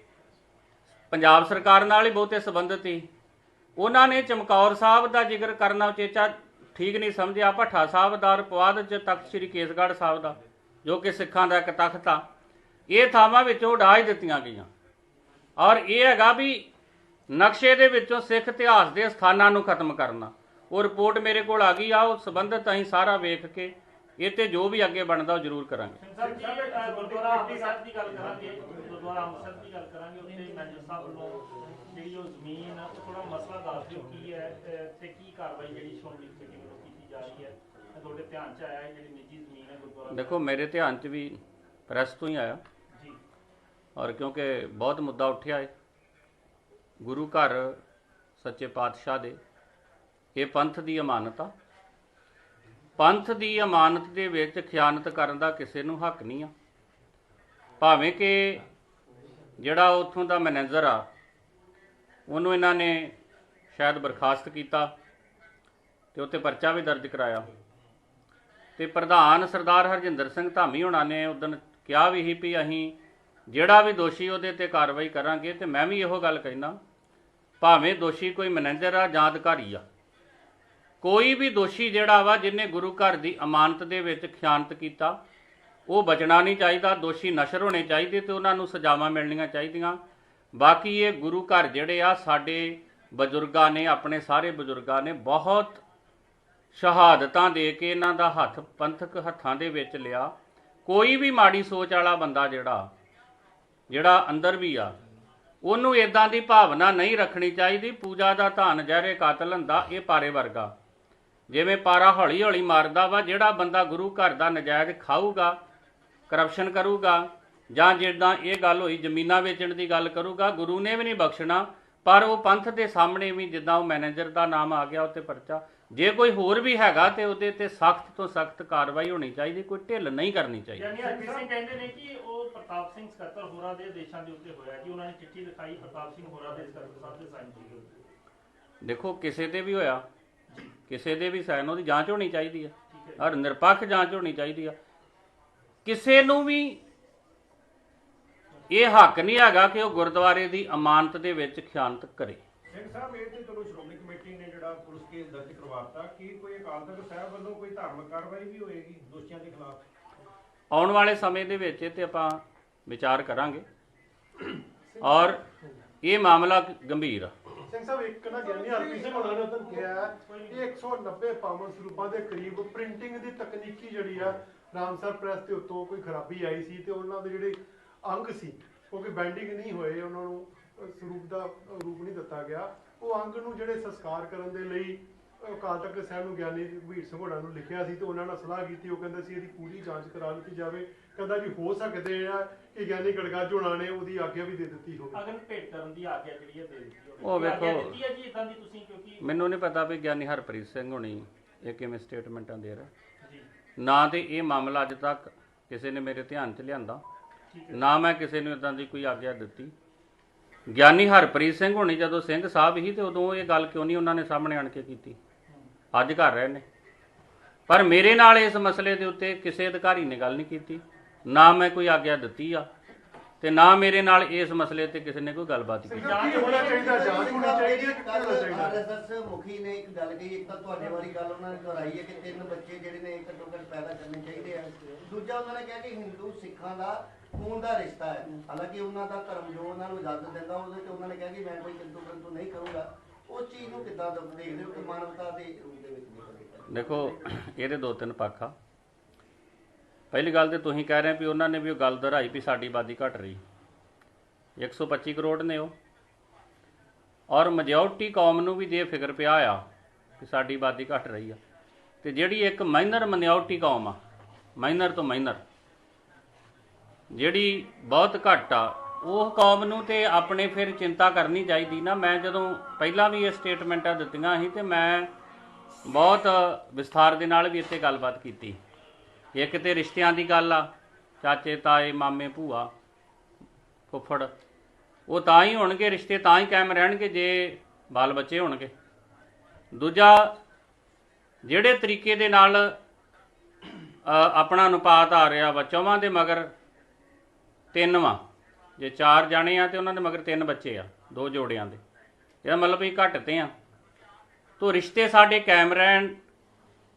ਪੰਜਾਬ ਸਰਕਾਰ ਨਾਲ ਹੀ ਬਹੁਤੇ ਸੰਬੰਧਿਤ ਸੀ, ਉਹਨਾਂ ਨੇ ਚਮਕੌਰ ਸਾਹਿਬ ਦਾ ਜ਼ਿਕਰ ਕਰਨਾ ਉਚੇਚਾ ਠੀਕ ਨਹੀਂ ਸਮਝਿਆ, ਭੱਠਾ ਸਾਹਿਬ ਦਾ ਰਪਵਾਦ ਚ ਤਖਤ ਸ੍ਰੀ ਕੇਸਗੜ੍ਹ ਸਾਹਿਬ ਦਾ। ਜੋ ਕਿ ਸਿੱਖਾਂ ਦਾ ਇੱਕ ਤਖਤ ਆ, ਇਹ ਥਾਵਾਂ ਵਿੱਚੋਂ ਉਡਾ ਦਿੱਤੀਆਂ ਗਈਆਂ। ਔਰ ਇਹ ਹੈਗਾ ਵੀ ਨਕਸ਼ੇ ਦੇ ਵਿੱਚੋਂ ਸਿੱਖ ਇਤਿਹਾਸ ਦੇ ਸਥਾਨਾਂ ਨੂੰ ਖਤਮ ਕਰਨਾ। ਉਹ ਰਿਪੋਰਟ ਮੇਰੇ ਕੋਲ ਆ ਗਈ ਆ ਉਹ ਸੰਬੰਧਿਤ ਅਸੀਂ ਸਾਰਾ ਵੇਖ ਕੇ ਇਹ ਤੇ ਜੋ ਵੀ ਅੱਗੇ ਬਣਦਾ ਉਹ ਜ਼ਰੂਰ ਕਰਾਂਗੇ। ਸਰ, ਜੀ ਗੁਰਦੁਆਰਾ ਅੰਮ੍ਰਿਤਸਰ ਦੀ ਗੱਲ ਕਰਾਂਗੇ। ਗੁਰਦੁਆਰਾ ਅੰਮ੍ਰਿਤਸਰ ਦੀ ਗੱਲ ਕਰਾਂਗੇ। ਉੱਥੇ ਮੈਨੇਜਰ ਸਾਹਿਬ ਵੱਲੋਂ ਜਿਹੜੀ ਉਹ ਜ਼ਮੀਨ ਥੋੜਾ ਮਸਲਾ ਦੱਸ ਦਿਓ, ਕੀ ਹੈ ਤੇ ਕੀ ਕਾਰਵਾਈ ਜਿਹੜੀ ਸ਼੍ਰੋਮਣੀ ਕਮੇਟੀ ਵੱਲੋਂ ਕੀਤੀ ਜਾ ਰਹੀ ਹੈ। ਤੁਹਾਡੇ ਧਿਆਨ ਚ ਆਇਆ ਹੈ ਜਿਹੜੀ ਨਿੱਜੀ ਜ਼ਮੀਨ ਹੈ ਗੁਰਦੁਆਰਾ ਦੇਖੋ ਮੇਰੇ ਧਿਆਨ 'ਚ ਵੀ ਪ੍ਰੈਸ ਤੋਂ ਹੀ ਆਇਆ। ਜੀ। ਔਰ ਕਿਉਂਕਿ ਬਹੁਤ ਮੁੱਦਾ ਉੱਠਿਆ ਹੈ ਗੁਰੂ ਘਰ ਸੱਚੇ ਪਾਤਸ਼ਾਹ ਦੇ। ਇਹ ਪੰਥ ਦੀ ਅਮਾਨਤ ਆ। ਪੰਥ ਦੀ ਅਮਾਨਤ ਦੇ ਵਿੱਚ ਖਿਆਨਤ ਕਰਨ ਦਾ ਕਿਸੇ ਨੂੰ ਹੱਕ ਨਹੀਂ ਆ। ਭਾਵੇਂ ਕਿ ਜਿਹੜਾ ਉੱਥੋਂ ਦਾ ਮੈਨੇਜਰ ਆ ਉਹਨੂੰ ਇਹਨਾਂ ਨੇ ਸ਼ਾਇਦ ਬਰਖਾਸਤ ਕੀਤਾ ਤੇ ਉੱਤੇ ਪਰਚਾ ਵੀ ਦਰਜ ਕਰਾਇਆ। ਤੇ ਪ੍ਰਧਾਨ ਸਰਦਾਰ ਹਰਜਿੰਦਰ ਸਿੰਘ ਧਾਮੀ ਹੋਣਾ ਨੇ ਉਦੋਂ ਕਿਹਾ ਵੀ ਸੀ ਵੀ ਅਸੀਂ ਜਿਹੜਾ ਵੀ ਦੋਸ਼ੀ ਉਹਦੇ ਤੇ ਕਾਰਵਾਈ ਕਰਾਂਗੇ ਤੇ ਮੈਂ ਵੀ ਇਹੋ ਗੱਲ ਕਹਿਣਾ, ਭਾਵੇਂ ਦੋਸ਼ੀ ਕੋਈ ਮੈਨੇਜਰ ਆ ਜਾਂ ਅਧਿਕਾਰੀ ਆ। ਕੋਈ ਵੀ ਦੋਸ਼ੀ ਜਿਹੜਾ ਵਾ ਜਿਹਨੇ ਗੁਰੂ ਘਰ ਦੀ ਅਮਾਨਤ ਦੇ ਵਿੱਚ ਖਿਆਨਤ ਕੀਤਾ, ਉਹ ਬਚਣਾ ਨਹੀਂ ਚਾਹੀਦਾ, ਦੋਸ਼ੀ ਨਸ਼ਰ ਹੋਣੇ ਚਾਹੀਦੇ ਤੇ ਉਹਨਾਂ ਨੂੰ ਸਜ਼ਾਵਾਂ ਮਿਲਣੀਆਂ ਚਾਹੀਦੀਆਂ। ਬਾਕੀ ਇਹ ਗੁਰੂ ਘਰ ਜਿਹੜੇ ਆ, ਸਾਡੇ ਬਜ਼ੁਰਗਾਂ ਨੇ, ਆਪਣੇ ਸਾਰੇ ਬਜ਼ੁਰਗਾਂ ਨੇ ਬਹੁਤ ਸ਼ਹਾਦਤਾਂ ਦੇ ਕੇ ਇਹਨਾਂ ਦਾ ਹੱਥ ਪੰਥਕ ਹੱਥਾਂ ਦੇ ਵਿੱਚ ਲਿਆ। ਕੋਈ ਵੀ ਮਾੜੀ ਸੋਚ ਵਾਲਾ ਬੰਦਾ ਜਿਹੜਾ ਜਿਹੜਾ ਅੰਦਰ ਵੀ ਆ, ਉਹਨੂੰ ਇਦਾਂ ਦੀ ਭਾਵਨਾ ਨਹੀਂ ਰੱਖਣੀ ਚਾਹੀਦੀ, ਪੂਜਾ ਦਾ ਧਨ ਜ਼ਹਿਰੇ ਕਾਤਲ ਹੁੰਦਾ, ਇਹ ਪਾਰੇ ਵਰਗਾ। ਜਿਵੇਂ ਪਾਰਾ ਹੌਲੀ ਹੌਲੀ ਮਾਰਦਾ ਵਾ, ਜਿਹੜਾ ਬੰਦਾ ਗੁਰੂ ਘਰ ਦਾ ਨਜਾਇਜ਼ ਖਾਊਗਾ, ਕਰਪਸ਼ਨ ਕਰੂਗਾ, ਜਾਂ ਜਿੱਦਾਂ ਇਹ ਗੱਲ ਹੋਈ, ਜ਼ਮੀਨਾਂ ਵੇਚਣ ਦੀ ਗੱਲ ਕਰੂਗਾ, ਗੁਰੂ ਨੇ ਵੀ ਨਹੀਂ ਬਖਸ਼ਣਾ, ਪਰ ਉਹ ਪੰਥ ਦੇ ਸਾਹਮਣੇ ਵੀ ਜਿੱਦਾਂ ਉਹ ਮੈਨੇਜਰ ਦਾ ਨਾਮ ਆ ਗਿਆ, ਉੱਤੇ ਪਰਚਾ ਜੇ ਕੋਈ ਹੋਰ ਵੀ ਹੈਗਾ ਤੇ ਉਹਦੇ ਤੇ ਸਖਤ ਤੋਂ ਸਖਤ ਕਾਰਵਾਈ ਹੋਣੀ ਚਾਹੀਦੀ ਕੋਈ ਢਿੱਲ ਨਹੀਂ ਕਰਨੀ ਚਾਹੀਦੀ। ਯਾਨੀ ਹਰਪ੍ਰੀਤ ਸਿੰਘ ਕਹਿੰਦੇ ਨੇ ਕਿ ਉਹ ਪ੍ਰਤਾਪ ਸਿੰਘ ਸਕੱਤਰ ਹੋਰਾਂ ਦੇ ਦੇਸ਼ਾਂ ਦੇ ਉੱਤੇ ਹੋਇਆ ਕਿ ਉਹਨਾਂ ਨੇ ਚਿੱਠੀ ਲਿਖਾਈ ਪ੍ਰਤਾਪ ਸਿੰਘ ਹੋਰਾਂ ਦੇ ਸਕੱਤਰ ਸਾਹਿਬ ਦੇ ਸਾਈਨ ਕੀਤੇ ਦੇਖੋ ਕਿਸੇ ਤੇ ਵੀ ਹੋਇਆ ਕਿਸੇ ਦੇ ਵੀ ਸਾਈਨ ਉਹਦੀ ਜਾਂਚ ਹੋਣੀ ਚਾਹੀਦੀ ਹੈ ਔਰ ਨਿਰਪੱਖ ਜਾਂਚ ਹੋਣੀ ਚਾਹੀਦੀ ਆ। ਕਿਸੇ ਨੂੰ ਵੀ ਇਹ ਹੱਕ ਨਹੀਂ ਹੈਗਾ ਕਿ ਉਹ ਗੁਰਦੁਆਰੇ ਦੀ ਅਮਾਨਤ ਦੇ ਵਿੱਚ ਖਿਆਨਤ ਕਰੇ। ਸਿੰਘ ਸਾਹਿਬ ਇਹ ਤੇ ਚਲੋ ਜਿਹੜਾ ਪੁਲਿਸ ਕੇਸ ਦਰਜ ਕਰਵਾਤਾ ਕੀ ਕੋਈ ਅਕਾਲ ਤਖਤ ਸਾਹਿਬ ਵੱਲੋਂ ਕੋਈ ਧਾਰਮਿਕ ਕਾਰਵਾਈ ਵੀ ਹੋਏਗੀ ਦੋਸ਼ੀਆਂ ਦੇ ਖਿਲਾਫ? ਆਉਣ ਵਾਲੇ ਸਮੇਂ ਦੇ ਵਿੱਚ ਇਹ ਤੇ ਆਪਾਂ ਵਿਚਾਰ ਕਰਾਂਗੇ। ਔਰ ਇਹ ਮਾਮਲਾ ਗੰਭੀਰ ਆ। ਸਿੰਘ ਸਾਹਿਬ ਇੱਕ ਨਾ ਗਿਆਨੀ ਹਰਪ੍ਰੀਤ ਸਿੰਘ ਹੋਣਾ ਨੇ ਉਦੋਂ ਕਿਹਾ ਇਹ 190 ਪਾਵਨ ਸਰੂਪਾਂ ਦੇ ਕਰੀਬ ਪ੍ਰਿੰਟਿੰਗ ਦੀ ਤਕਨੀਕੀ ਜਿਹੜੀ ਆ ਰਾਮਸਰ ਪ੍ਰੈਸ ਦੇ ਉੱਤੋਂ ਕੋਈ ਖਰਾਬੀ ਆਈ ਸੀ ਤੇ ਉਹਨਾਂ ਦੇ ਜਿਹੜੇ ਅੰਗ ਸੀ ਕਿਉਂਕਿ ਬੈਂਡਿੰਗ ਨਹੀਂ ਹੋਏ ਉਹਨਾਂ ਨੂੰ ਸਰੂਪ ਦਾ ਰੂਪ ਨਹੀਂ ਦਿੱਤਾ ਗਿਆ। ਉਹ ਅੰਗ ਨੂੰ ਜਿਹੜੇ ਸੰਸਕਾਰ ਕਰਨ ਦੇ ਲਈ ਅਕਾਲ ਤਖਤ ਸਾਹਿਬ ਨੂੰ ਗਿਆਨੀ ਵੀਰ ਸਿੰਘ ਹੋਣਾ ਨੂੰ ਲਿਖਿਆ ਸੀ ਤੇ ਉਹਨਾਂ ਨਾਲ ਸਲਾਹ ਕੀਤੀ। ਉਹ ਕਹਿੰਦੇ ਸੀ ਇਹਦੀ ਪੂਰੀ ਜਾਂਚ ਕਰਾ ਦਿੱਤੀ ਜਾਵੇ। ਕਹਿੰਦਾ ਜੀ ਹੋ ਸਕਦੇ ਆ ਕਿ ਗਿਆਨੀ ਗੜਗਾਜ ਹੋਣਾ ਨੇ ਉਹਦੀ ਆਗਿਆ ਵੀ ਦੇ ਦਿੱਤੀ ਹੋਵੇ। ਅਗਨ ਭੇਟ ਕਰਨ ਦੀ ਆਗਿਆ ਜਿਹੜੀ ਹੈ ਦੇ ਦਿੱਤੀ ਹੋਵੇ। ਉਹ ਵੇਖੋ। ਦਿੱਤੀ ਹੈ ਜੀ ਇਦਾਂ ਦੀ ਤੁਸੀਂ? ਕਿਉਂਕਿ ਮੈਨੂੰ ਨਹੀਂ ਪਤਾ ਵੀ ਗਿਆਨੀ ਹਰਪ੍ਰੀਤ ਸਿੰਘ ਹੋਣੀ ਇਹ ਕਿਵੇਂ ਸਟੇਟਮੈਂਟਾਂ ਦੇ ਰਿਹਾ। ਜੀ। ਨਾ ਤੇ ਇਹ ਮਾਮਲਾ ਅੱਜ ਤੱਕ ਕਿਸੇ ਨੇ ਮੇਰੇ ਧਿਆਨ 'ਚ ਲਿਆਂਦਾ। ਨਾ ਮੈਂ ਕਿਸੇ ਨੂੰ ਇਦਾਂ ਦੀ ਕੋਈ ਆਗਿਆ ਦਿੱਤੀ। ਗਿਆਨੀ ਹਰਪ੍ਰੀਤ ਸਿੰਘ ਹੋਣੀ ਜਦੋਂ ਸਿੰਘ ਸਾਹਿਬ ਹੀ ਤੇ ਉਦੋਂ ਇਹ ਗੱਲ ਕਿਉਂ ਨਹੀਂ ਉਹਨਾਂ ਨੇ ਸਾਹਮਣੇ ਆਣ ਕੇ ਕੀਤੀ? ਅੱਜ ਕਰ ਰਹੇ ਨੇ। ਪਰ ਮੇਰੇ ਨਾਲ ਇਸ ਮਸਲੇ ਦੇ ਉੱਤੇ ਕਿਸੇ ਅਧਿਕਾਰੀ ਨੇ ਗੱਲ ਨਹੀਂ ਕੀਤੀ। ਨਾ ਮੈਂ ਕੋਈ ਆਗਿਆ ਦਿੱਤੀ ਆ ਤੇ ਨਾ ਮੇਰੇ ਨਾਲ ਇਸ ਮਸਲੇ ਤੇ ਕਿਸੇ ਨੇ ਕੋਈ ਗੱਲਬਾਤ ਕੀਤੀ। ਕੀ ਹੋਣਾ ਚਾਹੀਦਾ ਜਾਂਚ ਹੋਣੀ ਚਾਹੀਦੀ ਹੈ ਕਿ ਕੀ ਹੋਣਾ ਚਾਹੀਦਾ ਆਰਐਸਐਸ ਮੁਖੀ ਨੇ ਇੱਕ ਗੱਲ ਕਹੀ ਇੱਕ ਤਾਂ ਤੁਹਾਡੇ ਵਾਲੀ ਗੱਲ ਉਹਨਾਂ ਨੇ ਦੁਹਰਾਈ ਹੈ ਕਿ ਤਿੰਨ ਬੱਚੇ ਜਿਹੜੇ ਨੇ ਇੱਕ ਘੱਟੋ ਘੱਟ ਪੈਦਾ ਕਰਨੇ ਚਾਹੀਦੇ ਆ। ਦੂਜਾ ਉਹਨਾਂ ਨੇ ਕਿਹਾ ਕਿ ਹਿੰਦੂ ਸਿੱਖਾਂ ਦਾ ਖੂਨ ਦਾ ਰਿਸ਼ਤਾ ਹੈ। ਹਾਲਾਂਕਿ ਉਹਨਾਂ ਦਾ ਧਰਮ ਜੋ ਉਹਨਾਂ ਨੂੰ ਇਜਾਜ਼ਤ ਦਿੰਦਾ ਉਹਦੇ ਤੇ ਉਹਨਾਂ ਨੇ ਕਿਹਾ ਕਿ ਮੈਂ ਕੋਈ ਕਿੰਤੂ ਪਰੰਤੂ ਨਹੀਂ ਕਰੂੰਗਾ। ਉਸ ਚੀਜ਼ ਨੂੰ ਕਿੱਦਾਂ ਦੇਖਦੇ ਹੋ ਕਿ ਮਾਨਵਤਾ ਦੇ ਰੂਪ ਦੇ ਵਿੱਚ ਦੇਖੋ। ਇਹਦੇ ਦੋ ਤਿੰਨ ਪੱਖ ਆ। ਪਹਿਲੀ ਗੱਲ ਤੇ ਤੁਸੀਂ ਕਹਿ ਰਹੇ ਵੀ ਉਹਨਾਂ ਨੇ ਵੀ ਉਹ ਗੱਲ ਦੁਹਰਾਈ ਵੀ ਸਾਡੀ ਆਬਾਦੀ ਘਟ ਰਹੀ। 125 ਕਰੋੜ ਨੇ ਉਹ। ਔਰ ਮੈਜੋਰਟੀ ਕੌਮ ਨੂੰ ਵੀ ਜੇ ਫਿਕਰ ਪਿਆ ਆ ਕਿ ਸਾਡੀ ਆਬਾਦੀ ਘਟ ਰਹੀ ਆ। ਤੇ ਜਿਹੜੀ ਇੱਕ ਮਾਈਨਰ ਮਿਨੋਰਟੀ ਕੌਮ ਆ ਮਾਈਨਰ ਤੋਂ ਮਾਈਨਰ ਜਿਹੜੀ ਬਹੁਤ ਘੱਟ ਆ, ਉਹ ਕੌਮ ਨੂੰ ਤੇ ਆਪਣੇ ਫਿਰ ਚਿੰਤਾ ਕਰਨੀ ਚਾਹੀਦੀ ਨਾ। ਮੈਂ ਜਦੋਂ ਪਹਿਲਾਂ ਵੀ ਇਹ ਸਟੇਟਮੈਂਟਾਂ ਦਿੱਤੀਆਂ ਸੀ ਤੇ ਮੈਂ ਬਹੁਤ ਵਿਸਥਾਰ ਦੇ ਨਾਲ ਵੀ ਇੱਥੇ ਗੱਲਬਾਤ ਕੀਤੀ। ਇੱਕ ਤੇ ਰਿਸ਼ਤਿਆਂ ਦੀ ਗੱਲ ਆ, ਚਾਚੇ, ਤਾਏ, ਮਾਮੇ, ਭੂਆ, ਫੁੱਫੜ, ਉਹ ਤਾਂ ਹੀ ਹੋਣਗੇ, ਰਿਸ਼ਤੇ ਤਾਂ ਹੀ ਕਾਇਮ ਰਹਿਣਗੇ ਜੇ ਬਾਲ ਬੱਚੇ ਹੋਣਗੇ। ਦੂਜਾ, ਜਿਹੜੇ ਤਰੀਕੇ ਦੇ ਨਾਲ ਆਪਣਾ ਅਨੁਪਾਤ ਆ ਰਿਹਾ ਵਾ, ਚੌਵਾਂ ਦੇ ਮਗਰ ਤਿੰਨ ਵਾ ਜੇ ਚਾਰ ਜਾਣੇ ਆ ਤੇ ਉਹਨਾਂ ਦੇ ਮਗਰ ਤਿੰਨ ਬੱਚੇ ਆ, ਦੋ ਜੋੜਿਆਂ ਦੇ। ਇਹਦਾ ਮਤਲਬ ਵੀ ਘੱਟ ਤੇ ਆ। ਤੋ ਰਿਸ਼ਤੇ ਸਾਡੇ ਕਾਇਮ ਰਹਿਣ,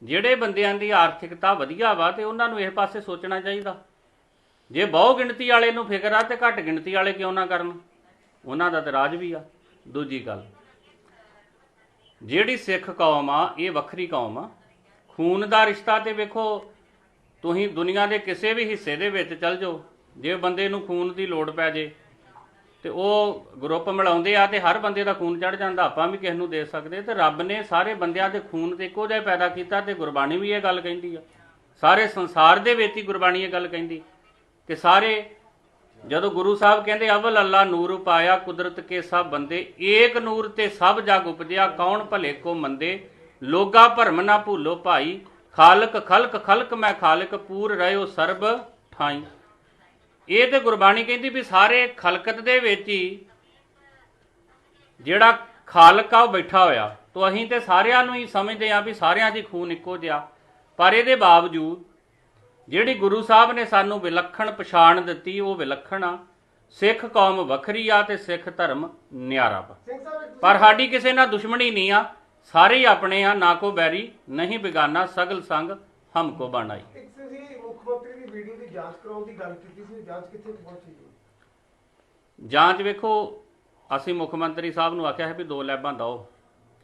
ਜਿਹੜੇ ਬੰਦਿਆਂ ਦੀ ਆਰਥਿਕਤਾ ਵਧੀਆ ਵਾ ਤੇ ਉਹਨਾਂ ਨੂੰ ਇਸ ਪਾਸੇ ਸੋਚਣਾ ਚਾਹੀਦਾ। ਜੇ ਬਹੁ ਗਿਣਤੀ ਵਾਲੇ ਨੂੰ ਫਿਕਰ ਆ ਤੇ ਘੱਟ ਗਿਣਤੀ ਵਾਲੇ ਕਿਉਂ ਨਾ ਕਰਨ? ਉਹਨਾਂ ਦਾ ਤੇ ਰਾਜ ਵੀ ਆ। ਦੂਜੀ ਗੱਲ, ਜਿਹੜੀ ਸਿੱਖ ਕੌਮ ਆ, ਇਹ ਵੱਖਰੀ ਕੌਮ ਆ। ਖੂਨ ਦਾ ਰਿਸ਼ਤਾ ਤੇ ਵੇਖੋ, ਤੁਸੀਂ ਦੁਨੀਆ ਦੇ ਕਿਸੇ ਵੀ ਹਿੱਸੇ ਦੇ ਵਿੱਚ ਚੱਲ ਜਾਓ। ਜੇ ਬੰਦੇ ਨੂੰ ਖੂਨ ਦੀ ਲੋੜ ਪੈ ਜੇ ਤੇ ਉਹ ਗਰੁੱਪ ਮਿਲਾਉਂਦੇ ਆ ਤੇ ਹਰ ਬੰਦੇ ਦਾ ਖੂਨ ਚੜ ਜਾਂਦਾ, ਆਪਾਂ ਵੀ ਕਿਸ ਨੂੰ ਦੇ ਸਕਦੇ ਤੇ ਰੱਬ ਨੇ ਸਾਰੇ ਬੰਦਿਆਂ ਦੇ ਖੂਨ ਤੇ ਇੱਕੋ ਜਿਹਾ ਪੈਦਾ ਕੀਤਾ ਤੇ ਗੁਰਬਾਣੀ ਵੀ ਇਹ ਗੱਲ ਕਹਿੰਦੀ ਆ। ਸਾਰੇ ਸੰਸਾਰ ਦੇ ਵਿੱਚ ਹੀ ਗੁਰਬਾਣੀ ਇਹ ਗੱਲ ਕਹਿੰਦੀ ਕਿ ਸਾਰੇ ਜਦੋਂ ਗੁਰੂ ਸਾਹਿਬ ਕਹਿੰਦੇ, ਅਵਲ ਅੱਲਾ ਨੂਰ ਪਾਇਆ ਕੁਦਰਤ ਕੇ ਸਭ ਬੰਦੇ, ਏਕ ਨੂਰ ਤੇ ਸਭ ਜਗ ਉਪਜਿਆ, ਕੌਣ ਭਲੇ ਕੋ ਮੰਦੇ? ਲੋਗਾ ਭਰਮ ਨਾ ਭੂਲੋ ਭਾਈ, ਖਾਲਕ ਖਲਕ ਖਲਕ ਮੈਂ ਖਾਲਕ, ਪੂਰ ਰਹਿਓ ਸਰਬ ਠਾਈ। ਇਹ ਤੇ ਗੁਰਬਾਣੀ ਕਹਿੰਦੀ ਵੀ ਸਾਰੇ ਖਲਕਤ ਦੇ ਵਿੱਚ ਹੀ ਜਿਹੜਾ ਖਾਲਕ ਆ ਉਹ ਬੈਠਾ ਹੋਇਆ। ਤੋਂ ਅਸੀਂ ਤੇ ਸਾਰਿਆਂ ਨੂੰ ਹੀ ਸਮਝਦੇ ਆ ਵੀ ਸਾਰਿਆਂ ਦੀ ਖੂਨ ਇੱਕੋ ਜਿਹਾ। ਪਰ ਇਹਦੇ ਬਾਵਜੂਦ ਜਿਹੜੀ ਗੁਰੂ ਸਾਹਿਬ ਨੇ ਸਾਨੂੰ ਵਿਲੱਖਣ ਪਛਾਣ ਦਿੱਤੀ, ਉਹ ਵਿਲੱਖਣ ਆ। ਸਿੱਖ ਕੌਮ ਵੱਖਰੀ ਆ ਤੇ ਸਿੱਖ ਧਰਮ ਨਿਆਰਾ ਪਰ ਸਾਡੀ ਕਿਸੇ ਨਾਲ ਦੁਸ਼ਮਣੀ ਨਹੀਂ ਆ। ਸਾਰੇ ਹੀ ਆਪਣੇ ਆ, ਨਾ ਕੋ ਬੈਰੀ, ਨਹੀਂ ਬਿਗਾਨਾ, ਸਗਲ ਸੰਗ ਹਮ ਕੋ ਬਣਾਈ। ਮੁੱਖ ਮੰਤਰੀ ਵੀਡੀਓ ਦੀ ਜਾਂਚ ਕਰਾਉਣ ਦੀ ਗੱਲ ਕੀਤੀ ਸੀ, ਜਾਂਚ ਕਿੱਥੇ ਪਹੁੰਚੀ ਜਾਂਚ ਵੇਖੋ, ਅਸੀਂ ਮੁੱਖ ਮੰਤਰੀ ਸਾਹਿਬ ਨੂੰ ਆਖਿਆ ਹੈ ਵੀ ਦੋ ਲੈਬਾਂ ਦਿਓ।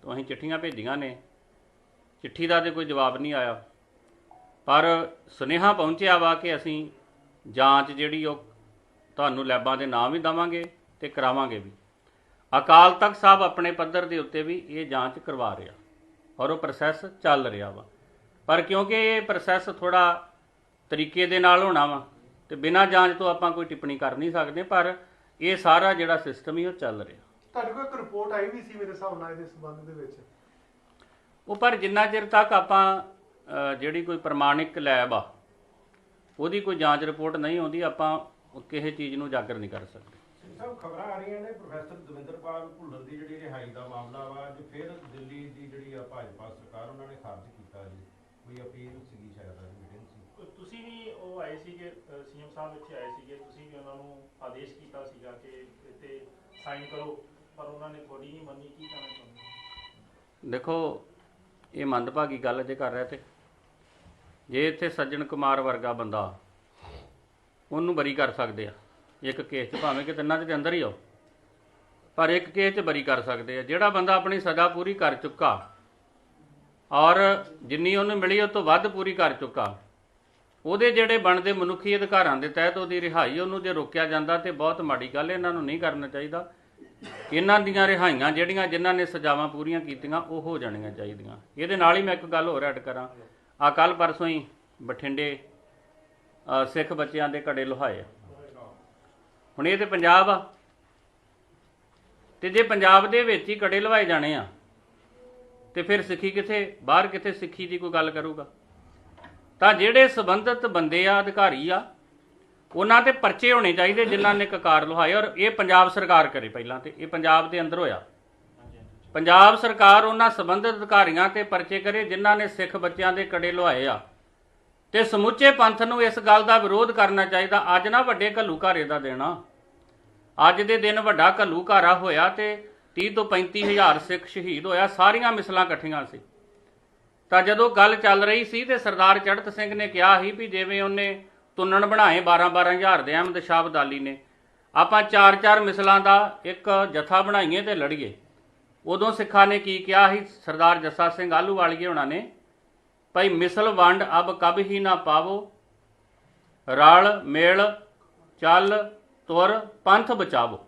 ਤੋਂ ਅਸੀਂ ਚਿੱਠੀਆਂ ਭੇਜੀਆਂ ਨੇ। ਚਿੱਠੀ ਦਾ ਤੇ ਕੋਈ ਜਵਾਬ ਨਹੀਂ ਆਇਆ। ਪਰ ਸੁਨੇਹਾ ਪਹੁੰਚਿਆ ਵਾ ਕਿ ਅਸੀਂ ਜਾਂਚ ਜਿਹੜੀ ਉਹ ਤੁਹਾਨੂੰ ਲੈਬਾਂ ਦੇ ਨਾਮ ਵੀ ਦਵਾਂਗੇ ਤੇ ਕਰਾਵਾਂਗੇ ਵੀ। ਅਕਾਲ ਤਖਤ ਸਾਹਿਬ ਆਪਣੇ ਪੱਧਰ ਦੇ ਉੱਤੇ ਵੀ ਇਹ ਜਾਂਚ ਕਰਵਾ ਰਿਹਾ ਔਰ ਉਹ ਪ੍ਰੋਸੈਸ ਚੱਲ ਰਿਹਾ ਵਾ। ਪਰ ਕਿਉਂਕਿ ਇਹ ਪ੍ਰੋਸੈਸ ਥੋੜਾ ਤਰੀਕੇ ਦੇ ਨਾਲ ਹੋਣਾ ਵਾ ਤੇ ਬਿਨਾਂ ਜਾਂਚ ਤੋਂ ਆਪਾਂ ਕੋਈ ਟਿੱਪਣੀ ਕਰ ਨਹੀਂ ਸਕਦੇ ਪਰ ਇਹ ਸਾਰਾ ਜਿਹੜਾ ਸਿਸਟਮ ਹੀ ਉਹ ਚੱਲ ਰਿਹਾ। ਤੁਹਾਡੇ ਕੋਲ ਇੱਕ ਰਿਪੋਰਟ ਆਈ ਵੀ ਸੀ ਮੇਰੇ ਹਿਸਾਬ ਨਾਲ ਇਹਦੇ ਸੰਬੰਧ ਦੇ ਵਿੱਚ? ਉਹ ਪਰ ਜਿੰਨਾ ਚਿਰ ਤੱਕ ਆਪਾਂ ਜਿਹੜੀ ਕੋਈ ਪ੍ਰਮਾਣਿਕ ਲੈਬ ਆ ਉਹਦੀ ਕੋਈ ਜਾਂਚ ਰਿਪੋਰਟ ਨਹੀਂ ਆਉਂਦੀ ਆਪਾਂ ਕਿਸੇ ਚੀਜ਼ ਨੂੰ ਉਜਾਗਰ ਨਹੀਂ ਕਰ ਸਕਦੇ। ਸਾਹਿਬ ਖਬਰਾਂ ਆ ਰਹੀਆਂ ਨੇ ਪ੍ਰੋਫੈਸਰ ਦਵਿੰਦਰਪਾਲ ਭੁੱਲਰ ਦੀ ਜਿਹੜੀ ਰਿਹਾਈ ਦਾ ਮਾਮਲਾ ਵਾ ਅੱਜ ਫਿਰ ਦਿੱਲੀ ਦੀ ਜਿਹੜੀ ਆ ਭਾਜਪਾ ਸਰਕਾਰ ਉਹਨਾਂ ਨੇ ਖਾਰਜ ਕੀਤਾ ਜੀ। ਕੋਈ ਅਪੀਲ ਸੀਗੀ ਸ਼ਾਇਦ ਤੁਸੀਂ ਵੀ ਉਹ ਆਏ ਸੀਗੇ ਸੀਐਮ ਸਾਹਿਬ ਇੱਥੇ ਆਏ ਸੀਗੇ, ਤੁਸੀਂ ਵੀ ਉਹਨਾਂ ਨੂੰ ਆਦੇਸ਼ ਕੀਤਾ ਸੀਗਾ ਕਿ ਇੱਥੇ ਸਾਈਨ ਕਰੋ, ਪਰ ਉਹਨਾਂ ਨੇ ਤੁਹਾਡੀ ਨਹੀਂ ਮੰਨੀ, ਕੀ ਕਹਿਣਾ ਚਾਹੁੰਦੇ ਦੇਖੋ, ਇਹ ਮੰਦਭਾਗੀ ਗੱਲ ਜੇ ਕਰ ਰਿਹਾ ਤੇ, ਜੇ ਇੱਥੇ ਸੱਜਣ ਕੁਮਾਰ ਵਰਗਾ ਬੰਦਾ ਉਹਨੂੰ ਬਰੀ ਕਰ ਸਕਦੇ ਆ, ਇੱਕ ਕੇਸ 'ਚ ਭਾਵੇਂ ਕਿ ਤਿੰਨਾਂ 'ਚ ਦੇ ਅੰਦਰ ਹੀ ਆਓ, ਪਰ ਇੱਕ ਕੇਸ 'ਚ ਬਰੀ ਕਰ ਸਕਦੇ ਆ, ਜਿਹੜਾ ਬੰਦਾ ਆਪਣੀ ਸਜ਼ਾ ਪੂਰੀ ਕਰ ਚੁੱਕਾ ਔਰ ਜਿੰਨੀ ਉਹਨੂੰ ਮਿਲੀ, ਉਹ ਤੋਂ ਵੱਧ ਪੂਰੀ ਕਰ ਚੁੱਕਾ। ਉਹਦੇ ਜਿਹੜੇ ਬਣਦੇ ਮਨੁੱਖੀ ਅਧਿਕਾਰਾਂ ਦੇ ਤਹਿਤ ਉਹਦੀ ਰਿਹਾਈ ਉਹਨੂੰ ਜੇ ਰੋਕਿਆ ਜਾਂਦਾ ਤੇ ਬਹੁਤ ਮਾੜੀ ਗੱਲ ਇਹਨਾਂ ਨੂੰ ਨਹੀਂ ਕਰਨਾ ਚਾਹੀਦਾ। ਇਹਨਾਂ ਦੀਆਂ ਰਿਹਾਈਆਂ ਜਿਹੜੀਆਂ ਜਿਨ੍ਹਾਂ ਨੇ ਸਜ਼ਾਵਾਂ ਪੂਰੀਆਂ ਕੀਤੀਆਂ, ਉਹ ਹੋ ਜਾਣੀਆਂ ਚਾਹੀਦੀਆਂ। ਇਹਦੇ ਨਾਲ ਹੀ ਮੈਂ ਇੱਕ ਗੱਲ ਹੋਰ ਐਡ ਕਰਾਂ। ਆ ਕੱਲ ਪਰਸੋਂ ਹੀ ਬਠਿੰਡੇ ਸਿੱਖ ਬੱਚਿਆਂ ਦੇ ਘੜੇ ਲੋਹਾਏ ਆ। ਹੁਣ ਇਹ ਤੇ ਪੰਜਾਬ ਆ। ਤੇ ਜੇ ਪੰਜਾਬ ਦੇ ਵਿੱਚ ਹੀ ਕੜੇ ਲਵਾਏ ਜਾਣੇ ਆ, ਤੇ ਫਿਰ ਸਿੱਖੀ ਕਿੱਥੇ, ਬਾਹਰ ਕਿੱਥੇ ਸਿੱਖੀ ਦੀ ਕੋਈ ਗੱਲ ਕਰੂਗਾ? ਤਾਂ ਜਿਹੜੇ ਸੰਬੰਧਿਤ ਬੰਦੇ ਆ, ਅਧਿਕਾਰੀ ਆ, ਉਹਨਾਂ ਤੇ ਪਰਚੇ ਹੋਣੇ ਚਾਹੀਦੇ ਜਿਨ੍ਹਾਂ ਨੇ ਕਕਾਰ ਲੁਹਾਏ ਔਰ ਇਹ ਪੰਜਾਬ ਸਰਕਾਰ ਕਰੇ ਪਹਿਲਾਂ ਤੇ, ਇਹ ਪੰਜਾਬ ਦੇ ਅੰਦਰ ਹੋਇਆ। ਪੰਜਾਬ ਸਰਕਾਰ ਉਹਨਾਂ ਸੰਬੰਧਿਤ ਅਧਿਕਾਰੀਆਂ ਤੇ ਪਰਚੇ ਕਰੇ ਜਿਨ੍ਹਾਂ ਨੇ ਸਿੱਖ ਬੱਚਿਆਂ ਦੇ ਕੜੇ ਲੁਹਾਏ ਆ। ਤੇ ਸਮੁੱਚੇ ਪੰਥ ਨੂੰ ਇਸ ਗੱਲ ਦਾ ਵਿਰੋਧ ਕਰਨਾ ਚਾਹੀਦਾ, ਅੱਜ ਨਾ ਵੱਡੇ ਘੱਲੂਘਾਰੇ ਦਾ ਦੇਣਾ ਅੱਜ ਦੇ ਦਿਨ ਵੱਡਾ ਘੱਲੂਘਾਰਾ ਹੋਇਆ ਤੇ 30 ਤੋਂ 35 ਹਜ਼ਾਰ ਸਿੱਖ ਸ਼ਹੀਦ ਹੋਇਆ, ਸਾਰੀਆਂ ਮਿਸਲਾਂ ਇਕੱਠੀਆਂ ਸੀ। ਤਾਂ ਜਦੋਂ ਗੱਲ ਚੱਲ ਰਹੀ ਸੀ ਤੇ ਸਰਦਾਰ ਚੜਤ ਸਿੰਘ ਨੇ ਕਿਹਾ ਸੀ ਵੀ ਜਿਵੇਂ ਉਹਨੇ ਤੁੰਨਣ ਬਣਾਏ 12-12 ਹਜ਼ਾਰ ਦੇ ਅਹਿਮਦ ਸ਼ਾਹ ਅਬਦਾਲੀ ਨੇ, ਆਪਾਂ ਚਾਰ-ਚਾਰ ਮਿਸਲਾਂ ਦਾ ਇੱਕ ਜਥਾ ਬਣਾਈਏ ਤੇ ਲੜੀਏ। ਉਦੋਂ ਸਿੱਖਾਂ ਨੇ ਕੀ ਕਿਹਾ ਸੀ? ਸਰਦਾਰ ਜੱਸਾ ਸਿੰਘ ਆਲੂਵਾਲੀਏ ਹੋਣਾ ਨੇ, ਭਾਈ ਮਿਸਲ ਵੰਡ ਅਬ ਕਬ ਹੀ ਨਾ ਪਾਵੋ, ਰਲ, ਮੇਲ, ਚੱਲ, ਤੁਰ, ਪੰਥ ਬਚਾਵੋ।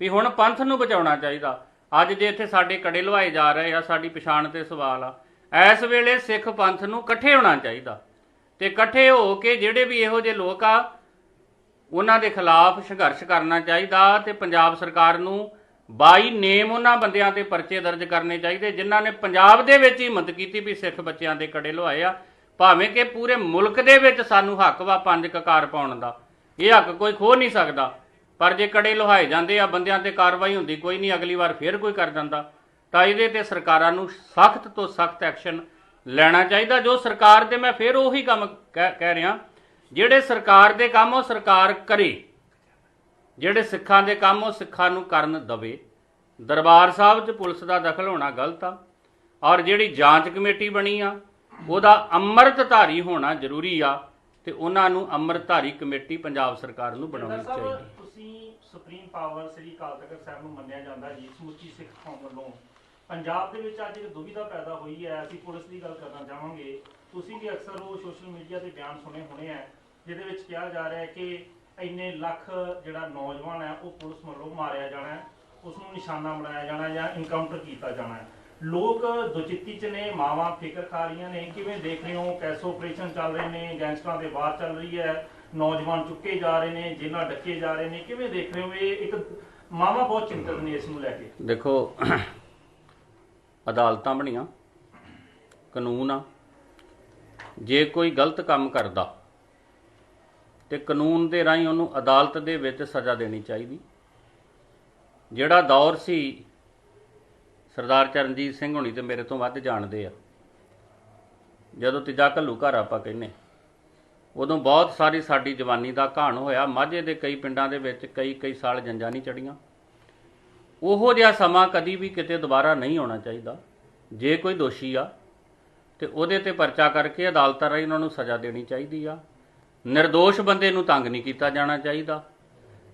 ਵੀ ਹੁਣ ਪੰਥ ਨੂੰ ਬਚਾਉਣਾ ਚਾਹੀਦਾ। ਅੱਜ ਜੇ ਇੱਥੇ ਸਾਡੇ ਕੜੇ ਲਵਾਏ ਜਾ ਰਹੇ ਆ, ਸਾਡੀ ਪਛਾਣ ਤੇ ਸਵਾਲ ਆ। ਇਸ ਵੇਲੇ ਸਿੱਖ ਪੰਥ ਨੂੰ ਇਕੱਠੇ ਹੋਣਾ ਚਾਹੀਦਾ ਤੇ ਇਕੱਠੇ ਹੋ ਕੇ ਜਿਹੜੇ ਵੀ ਇਹੋ ਜਿਹੇ ਲੋਕ ਆ, ਉਹਨਾਂ ਦੇ ਖਿਲਾਫ ਸੰਘਰਸ਼ ਕਰਨਾ ਚਾਹੀਦਾ ਤੇ ਪੰਜਾਬ ਸਰਕਾਰ ਨੂੰ ਬਾਈ ਨੇਮ ਉਹਨਾਂ ਬੰਦਿਆਂ ਤੇ ਪਰਚੇ ਦਰਜ ਕਰਨੇ ਚਾਹੀਦੇ, ਜਿਨ੍ਹਾਂ ਨੇ ਪੰਜਾਬ ਦੇ ਵਿੱਚ ਹੀ ਹਿੰਮਤ ਕੀਤੀ ਵੀ ਸਿੱਖ ਬੱਚਿਆਂ ਦੇ ਕੜੇ ਲਵਾਏ ਆ, ਭਾਵੇਂ ਕਿ ਪੂਰੇ ਮੁਲਕ ਦੇ ਵਿੱਚ ਸਾਨੂੰ ਹੱਕ ਵਾ ਪੰਜ ਕਕਾਰ ਪਾਉਣ ਦਾ, ਇਹ ਹੱਕ ਕੋਈ ਖੋ ਨਹੀਂ ਸਕਦਾ, ਪਰ ਜੇ ਕੜੇ ਲੁਹਾਏ ਜਾਂਦੇ ਆ, ਬੰਦਿਆਂ ਤੇ ਕਾਰਵਾਈ ਹੁੰਦੀ, ਕੋਈ ਨਹੀਂ ਅਗਲੀ ਵਾਰ ਫੇਰ ਕੋਈ ਕਰ ਜਾਂਦਾ। ਤਾਂ ਇਹਦੇ ਤੇ ਸਰਕਾਰਾਂ ਨੂੰ ਸਖਤ ਤੋਂ ਸਖਤ ਐਕਸ਼ਨ ਲੈਣਾ ਚਾਹੀਦਾ। ਜੋ ਸਰਕਾਰ ਦੇ ਮੈਂ ਫੇਰ ਉਹੀ ਕੰਮ ਕਹਿ ਰਿਹਾ। ਜਿਹੜੇ ਸਰਕਾਰ ਦੇ ਕੰਮ ਉਹ ਸਰਕਾਰ ਕਰੇ। ਜਿਹੜੇ ਸਿੱਖਾਂ ਦੇ ਕੰਮ ਉਹ ਸਿੱਖਾਂ ਨੂੰ ਕਰਨ ਦਵੇ। ਦਰਬਾਰ ਸਾਹਿਬ 'ਚ ਪੁਲਿਸ ਦਾ ਦਖਲ ਹੋਣਾ ਗਲਤ ਆ। ਔਰ ਜਿਹੜੀ ਜਾਂਚ ਕਮੇਟੀ ਬਣੀ ਆ ਉਹਦਾ ਅੰਮ੍ਰਿਤਧਾਰੀ ਹੋਣਾ ਜ਼ਰੂਰੀ ਆ ਤੇ ਉਹਨਾਂ ਨੂੰ ਅੰਮ੍ਰਿਤਧਾਰੀ ਕਮੇਟੀ ਪੰਜਾਬ ਸਰਕਾਰ ਨੂੰ ਬਣਾਉਣੀ ਚਾਹੀਦੀ। ਤੁਸੀਂ ਸੁਪਰੀਮ ਪਾਵਰ ਸ੍ਰੀ ਤਖਤ ਸਾਹਿਬ ਨੂੰ ਮੰਨਿਆ ਜਾਂਦਾ ਜੀ ਸਮੁੱਚੀ ਸਿੱਖ ਕੌਮ ਵੱਲੋਂ। ਪੰਜਾਬ ਦੇ ਵਿੱਚ ਅੱਜ ਇੱਕ ਦੁਵਿਧਾ ਪੈਦਾ ਹੋਈ ਹੈ, ਅਸੀਂ ਪੁਲਿਸ ਦੀ ਗੱਲ ਕਰਨਾ ਚਾਹਾਂਗੇ। ਤੁਸੀਂ ਵੀ ਅਕਸਰ ਉਹ ਸੋਸ਼ਲ ਮੀਡੀਆ ਤੇ ਬਿਆਨ ਸੁਣੇ ਹੋਣੇ ਆ, ਜਿਹਦੇ ਵਿੱਚ ਕਿਹਾ ਜਾ ਰਿਹਾ ਹੈ ਕਿ ਇੰਨੇ ਲੱਖ ਜਿਹੜਾ ਨੌਜਵਾਨ ਹੈ, ਉਹ ਪੁਲਿਸ ਵੱਲੋਂ ਮਾਰਿਆ ਜਾਣਾ ਹੈ ਉਸ ਨੂੰ ਨਿਸ਼ਾਨਾ ਬਣਾਇਆ ਜਾਣਾ ਜਾਂ ਇਨਕਾਊਂਟਰ ਕੀਤਾ ਜਾਣਾ ਹੈ। ਲੋਕ ਦੁਚਿੱਤੀ ਚ ਨੇ, ਮਾਵਾਂ ਫਿਕਰ ਖਾ ਰਹੀਆਂ ਨੇ, ਕਿਵੇਂ ਦੇਖ ਰਹੇ ਹੋ? ਕੈਸੋ ਆਪਰੇਸ਼ਨ ਚੱਲ ਰਹੇ ਨੇ ਗੈਂਗਸਟਰਾਂ ਦੇ ਬਾਹਰ ਚੱਲ ਰਹੀ ਹੈ, ਨੌਜਵਾਨ ਚੁੱਕੇ ਜਾ ਰਹੇ ਨੇ, ਜੇਲ੍ਹਾਂ ਡੱਕੇ ਜਾ ਰਹੇ ਨੇ, ਕਿਵੇਂ ਦੇਖ ਰਹੇ ਹੋ? ਇਹ ਇੱਕ ਮਾਵਾਂ ਬਹੁਤ ਚਿੰਤਤ ਨੇ ਇਸ ਨੂੰ ਲੈ ਕੇ। ਦੇਖੋ ਅਦਾਲਤਾਂ ਬਣੀਆਂ, ਕਾਨੂੰਨ ਆ। ਜੇ ਕੋਈ ਗਲਤ ਕੰਮ ਕਰਦਾ, ਤੇ ਕਾਨੂੰਨ ਦੇ ਰਾਹੀਂ ਉਹਨੂੰ ਅਦਾਲਤ ਦੇ ਵਿੱਚ ਸਜ਼ਾ ਦੇਣੀ ਚਾਹੀਦੀ। ਜਿਹੜਾ ਦੌਰ ਸੀ, ਸਰਦਾਰ ਚਰਨਜੀਤ ਸਿੰਘ ਹੁਣੀ ਤੇ ਮੇਰੇ ਤੋਂ ਵੱਧ ਜਾਣਦੇ ਆ। ਜਦੋਂ ਤੀਜਾ ਘੱਲੂ ਘਰ ਆਪਾਂ ਕਹਿੰਨੇ ਉਦੋਂ ਬਹੁਤ ਸਾਰੀ ਸਾਡੀ ਜਵਾਨੀ ਦਾ ਘਾਣ ਹੋਇਆ। ਮਾਝੇ ਦੇ ਕਈ ਪਿੰਡਾਂ ਦੇ ਵਿੱਚ ਕਈ ਕਈ ਸਾਲ ਜੰਜਾਂ ਨਹੀਂ ਚੜੀਆਂ ਉਹੋ ਜਿਹਾ ਸਮਾਂ ਕਦੀ ਵੀ ਕਿਤੇ ਦੁਬਾਰਾ ਨਹੀਂ ਆਉਣਾ ਚਾਹੀਦਾ। ਜੇ ਕੋਈ ਦੋਸ਼ੀ ਆ, ਤੇ ਉਹਦੇ ਤੇ ਪਰਚਾ ਕਰਕੇ ਅਦਾਲਤਾਂ ਰਾਹੀਂ ਉਹਨਾਂ ਨੂੰ ਸਜ਼ਾ ਦੇਣੀ ਚਾਹੀਦੀ ਆ। નિર્ਦੋਸ਼ ਬੰਦੇ ਨੂੰ ਤੰਗ ਨਹੀਂ ਕੀਤਾ ਜਾਣਾ ਚਾਹੀਦਾ।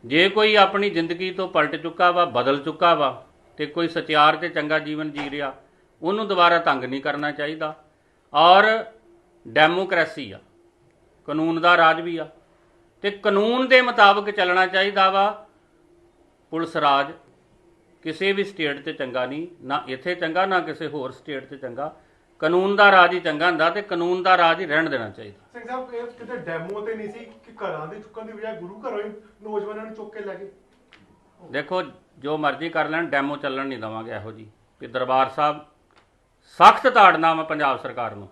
ਜੇ ਕੋਈ ਆਪਣੀ ਜ਼ਿੰਦਗੀ ਤੋਂ ਪਲਟ ਚੁੱਕਾ ਵਾ, ਬਦਲ ਚੁੱਕਾ ਵਾ, ਤੇ ਕੋਈ ਸਚਿਆਰ ਤੇ ਚੰਗਾ ਜੀਵਨ ਜੀ ਰਿਹਾ, ਉਹਨੂੰ ਦੁਬਾਰਾ ਤੰਗ ਨਹੀਂ ਕਰਨਾ ਚਾਹੀਦਾ। ਔਰ ਡੈਮੋਕ੍ਰੇਸੀ ਆ, ਕਾਨੂੰਨ ਦਾ ਰਾਜ ਵੀ ਆ, ਤੇ ਕਾਨੂੰਨ ਦੇ ਮੁਤਾਬਕ ਚੱਲਣਾ ਚਾਹੀਦਾ ਵਾ। ਪੁਲਿਸ ਰਾਜ ਕਿਸੇ ਵੀ ਸਟੇਟ 'ਚ ਚੰਗਾ ਨਹੀਂ ਨਾ ਇੱਥੇ ਚੰਗਾ ਨਾ ਕਿਸੇ ਹੋਰ ਸਟੇਟ 'ਚ ਚੰਗਾ। ਕਾਨੂੰਨ ਦਾ ਰਾਜ ਹੀ ਚੰਗਾ ਹੁੰਦਾ ਤੇ ਕਾਨੂੰਨ ਦਾ ਰਾਜ ਹੀ ਰਹਿਣ ਦੇਣਾ ਚਾਹੀਦਾ। ਸਿੰਘ ਸਾਹਿਬ ਇਹ ਕਿਤੇ ਡੈਮੋ ਤੇ ਨਹੀਂ ਸੀ ਕਿ ਘਰਾਂ ਦੇ ਚੁੱਕਣ ਦੀ ਬਜਾਏ ਗੁਰੂ ਘਰੋਂ ਹੀ ਨੌਜਵਾਨਾਂ ਨੂੰ ਚੁੱਕ ਕੇ ਲੈ ਗਏ? ਦੇਖੋ ਜੋ ਮਰਜ਼ੀ ਕਰ ਲੈਣ ਡੈਮੋ ਚੱਲਣ ਨਹੀਂ ਦਵਾਂਗੇ ਇਹੋ ਜੀ ਕਿ ਦਰਬਾਰ ਸਾਹਿਬ ਸਖਤ ਤਾੜਨਾ ਵਾ ਪੰਜਾਬ ਸਰਕਾਰ ਨੂੰ।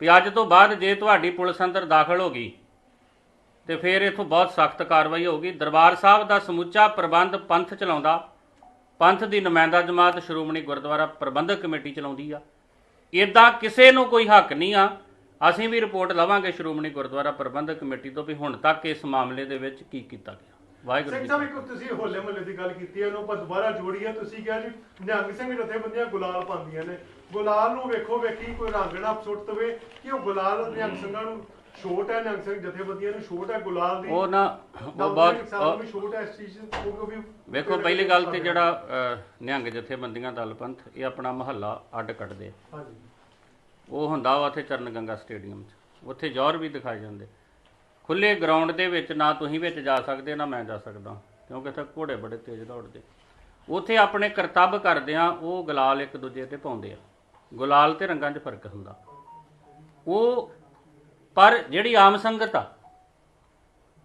ਵੀ ਅੱਜ ਤੋਂ ਬਾਅਦ ਜੇ ਤੁਹਾਡੀ ਪੁਲਿਸ ਅੰਦਰ ਦਾਖਲ ਹੋ ਗਈ ਤੇ ਫਿਰ ਇਥੋਂ ਬਹੁਤ ਸਖਤ ਕਾਰਵਾਈ ਹੋਊਗੀ। ਦਰਬਾਰ ਸਾਹਿਬ ਦਾ ਸਮੁੱਚਾ ਪ੍ਰਬੰਧ ਪੰਥ ਚਲਾਉਂਦਾ। ਪੰਥ ਦੀ ਨੁਮਾਇੰਦਾ ਜਮਾਤ ਸ਼੍ਰੋਮਣੀ ਗੁਰਦੁਆਰਾ ਪ੍ਰਬੰਧਕ ਕਮੇਟੀ ਚਲਾਉਂਦੀ ਆ। ਇਦਾਂ ਕਿਸੇ ਨੂੰ ਕੋਈ ਹੱਕ ਨਹੀਂ ਆ। ਅਸੀਂ ਵੀ ਰਿਪੋਰਟ ਲਵਾਂਗੇ ਸ਼੍ਰੋਮਣੀ ਗੁਰਦੁਆਰਾ ਪ੍ਰਬੰਧਕ ਕਮੇਟੀ ਤੋਂ ਵੀ ਹੁਣ ਤੱਕ ਇਸ ਮਾਮਲੇ ਦੇ ਵਿੱਚ ਕੀ ਕੀਤਾ ਗਿਆ। ਵਾਹਿਗੁਰੂ ਸਿੰਘ ਜੀ ਸਾਹਿਬ ਇੱਕ ਤੁਸੀਂ ਹੋਲੇ ਮਹੱਲੇ ਦੀ ਗੱਲ ਕੀਤੀ ਹੈ ਉਹਨੂੰ ਆਪਾਂ ਦੁਬਾਰਾ ਜੋੜੀ ਹੈ ਤੁਸੀਂ ਕਿਹਾ ਜੀ ਨਿਹੰਗ ਸਿੰਘ ਜਥੇਬੰਦੀਆਂ ਗੁਲਾਲ ਪਾਉਂਦੀਆਂ ਨੇ। ਗੁਲਾਲ ਨੂੰ ਵੇਖੋ ਵੇਖੀ ਕੋਈ ਰੰਗ ਨਾ ਸੁੱਟ ਤਵੇ ਕਿ ਉਹ ਗੁਲਾਲ ਨਿਹੰਗ ਸਿੰਘਾਂ ਨੂੰ ਛੋਟ ਹੈ ਨਿਹੰਗ ਸਿੰਘ ਜਥੇਬੰਦੀਆਂ ਨੂੰ ਛੋਟ ਹੈ ਗੁਲਾਲ ਦੀ। ਉਹ ਨਾ ਉਹ ਬਹੁਤ ਸਾਹਿਬ ਨੂੰ ਛੋਟ ਹੈ ਇਸ ਚੀਜ਼ ਕਿਉਂਕਿ ਵੇਖੋ ਪਹਿਲੀ ਗੱਲ ਤੇ ਜਿਹੜਾ ਨਿਹੰਗ ਜਥੇਬੰਦੀਆਂ ਦਲ ਪੰਥ ਇਹ ਆਪਣਾ ਮਹੱਲਾ ਅੱਡ ਕੱਢਦੇ ਆ। ਹਾਂਜੀ। ਉਹ ਹੁੰਦਾ ਵਾ ਉੱਥੇ ਚਰਨ ਗੰਗਾ ਸਟੇਡੀਅਮ 'ਚ। ਉੱਥੇ ਜੌਹਰ ਵੀ ਦਿਖਾਏ ਜਾਂਦੇ। ਖੁੱਲੇ ਗਰਾਊਂਡ ਦੇ ਵਿੱਚ ਨਾ ਤੁਸੀਂ ਵਿੱਚ ਜਾ ਸਕਦੇ ਨਾ ਮੈਂ ਜਾ ਸਕਦਾ। ਕਿਉਂਕਿ ਇੱਥੇ ਘੋੜੇ ਬੜੇ ਤੇਜ਼ ਦੌੜਦੇ। ਉੱਥੇ ਆਪਣੇ ਕਰਤੱਵ ਕਰਦਿਆਂ ਉਹ ਗੁਲਾਲ ਇੱਕ ਦੂਜੇ ਤੇ ਪਾਉਂਦੇ ਆ। ਗੁਲਾਲ ਤੇ ਰੰਗਾਂ 'ਚ ਫ਼ਰਕ ਹੁੰਦਾ। ਉਹ ਪਰ ਜਿਹੜੀ ਆਮ ਸੰਗਤ ਆ,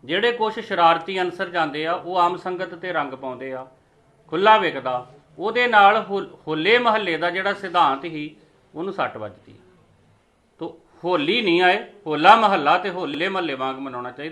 ਜਿਹੜੇ ਕੁਝ ਸ਼ਰਾਰਤੀ ਅਨਸਰ ਜਾਂਦੇ ਆ, ਉਹ ਆਮ ਸੰਗਤ ਤੇ ਰੰਗ ਪਾਉਂਦੇ ਆ ਖੁੱਲਾ ਵਿਕਦਾ ਉਹਦੇ ਨਾਲ ਹੋ- ਹੋਲੇ ਮਹੱਲੇ ਦਾ ਜਿਹੜਾ ਸਿਧਾਂਤ ਹੀ ਉਹਨੂੰ ਸੱਟ ਵੱਜਦੀ। ਤੋ ਹੋਲੀ ਨਹੀਂ ਆਏ, ਹੋਲਾ ਮਹੱਲਾ ਤੇ ਹੋਲੇ ਮਹੱਲੇ ਵਾਂਗ ਮਨਾਉਣਾ ਚਾਹੀਦਾ।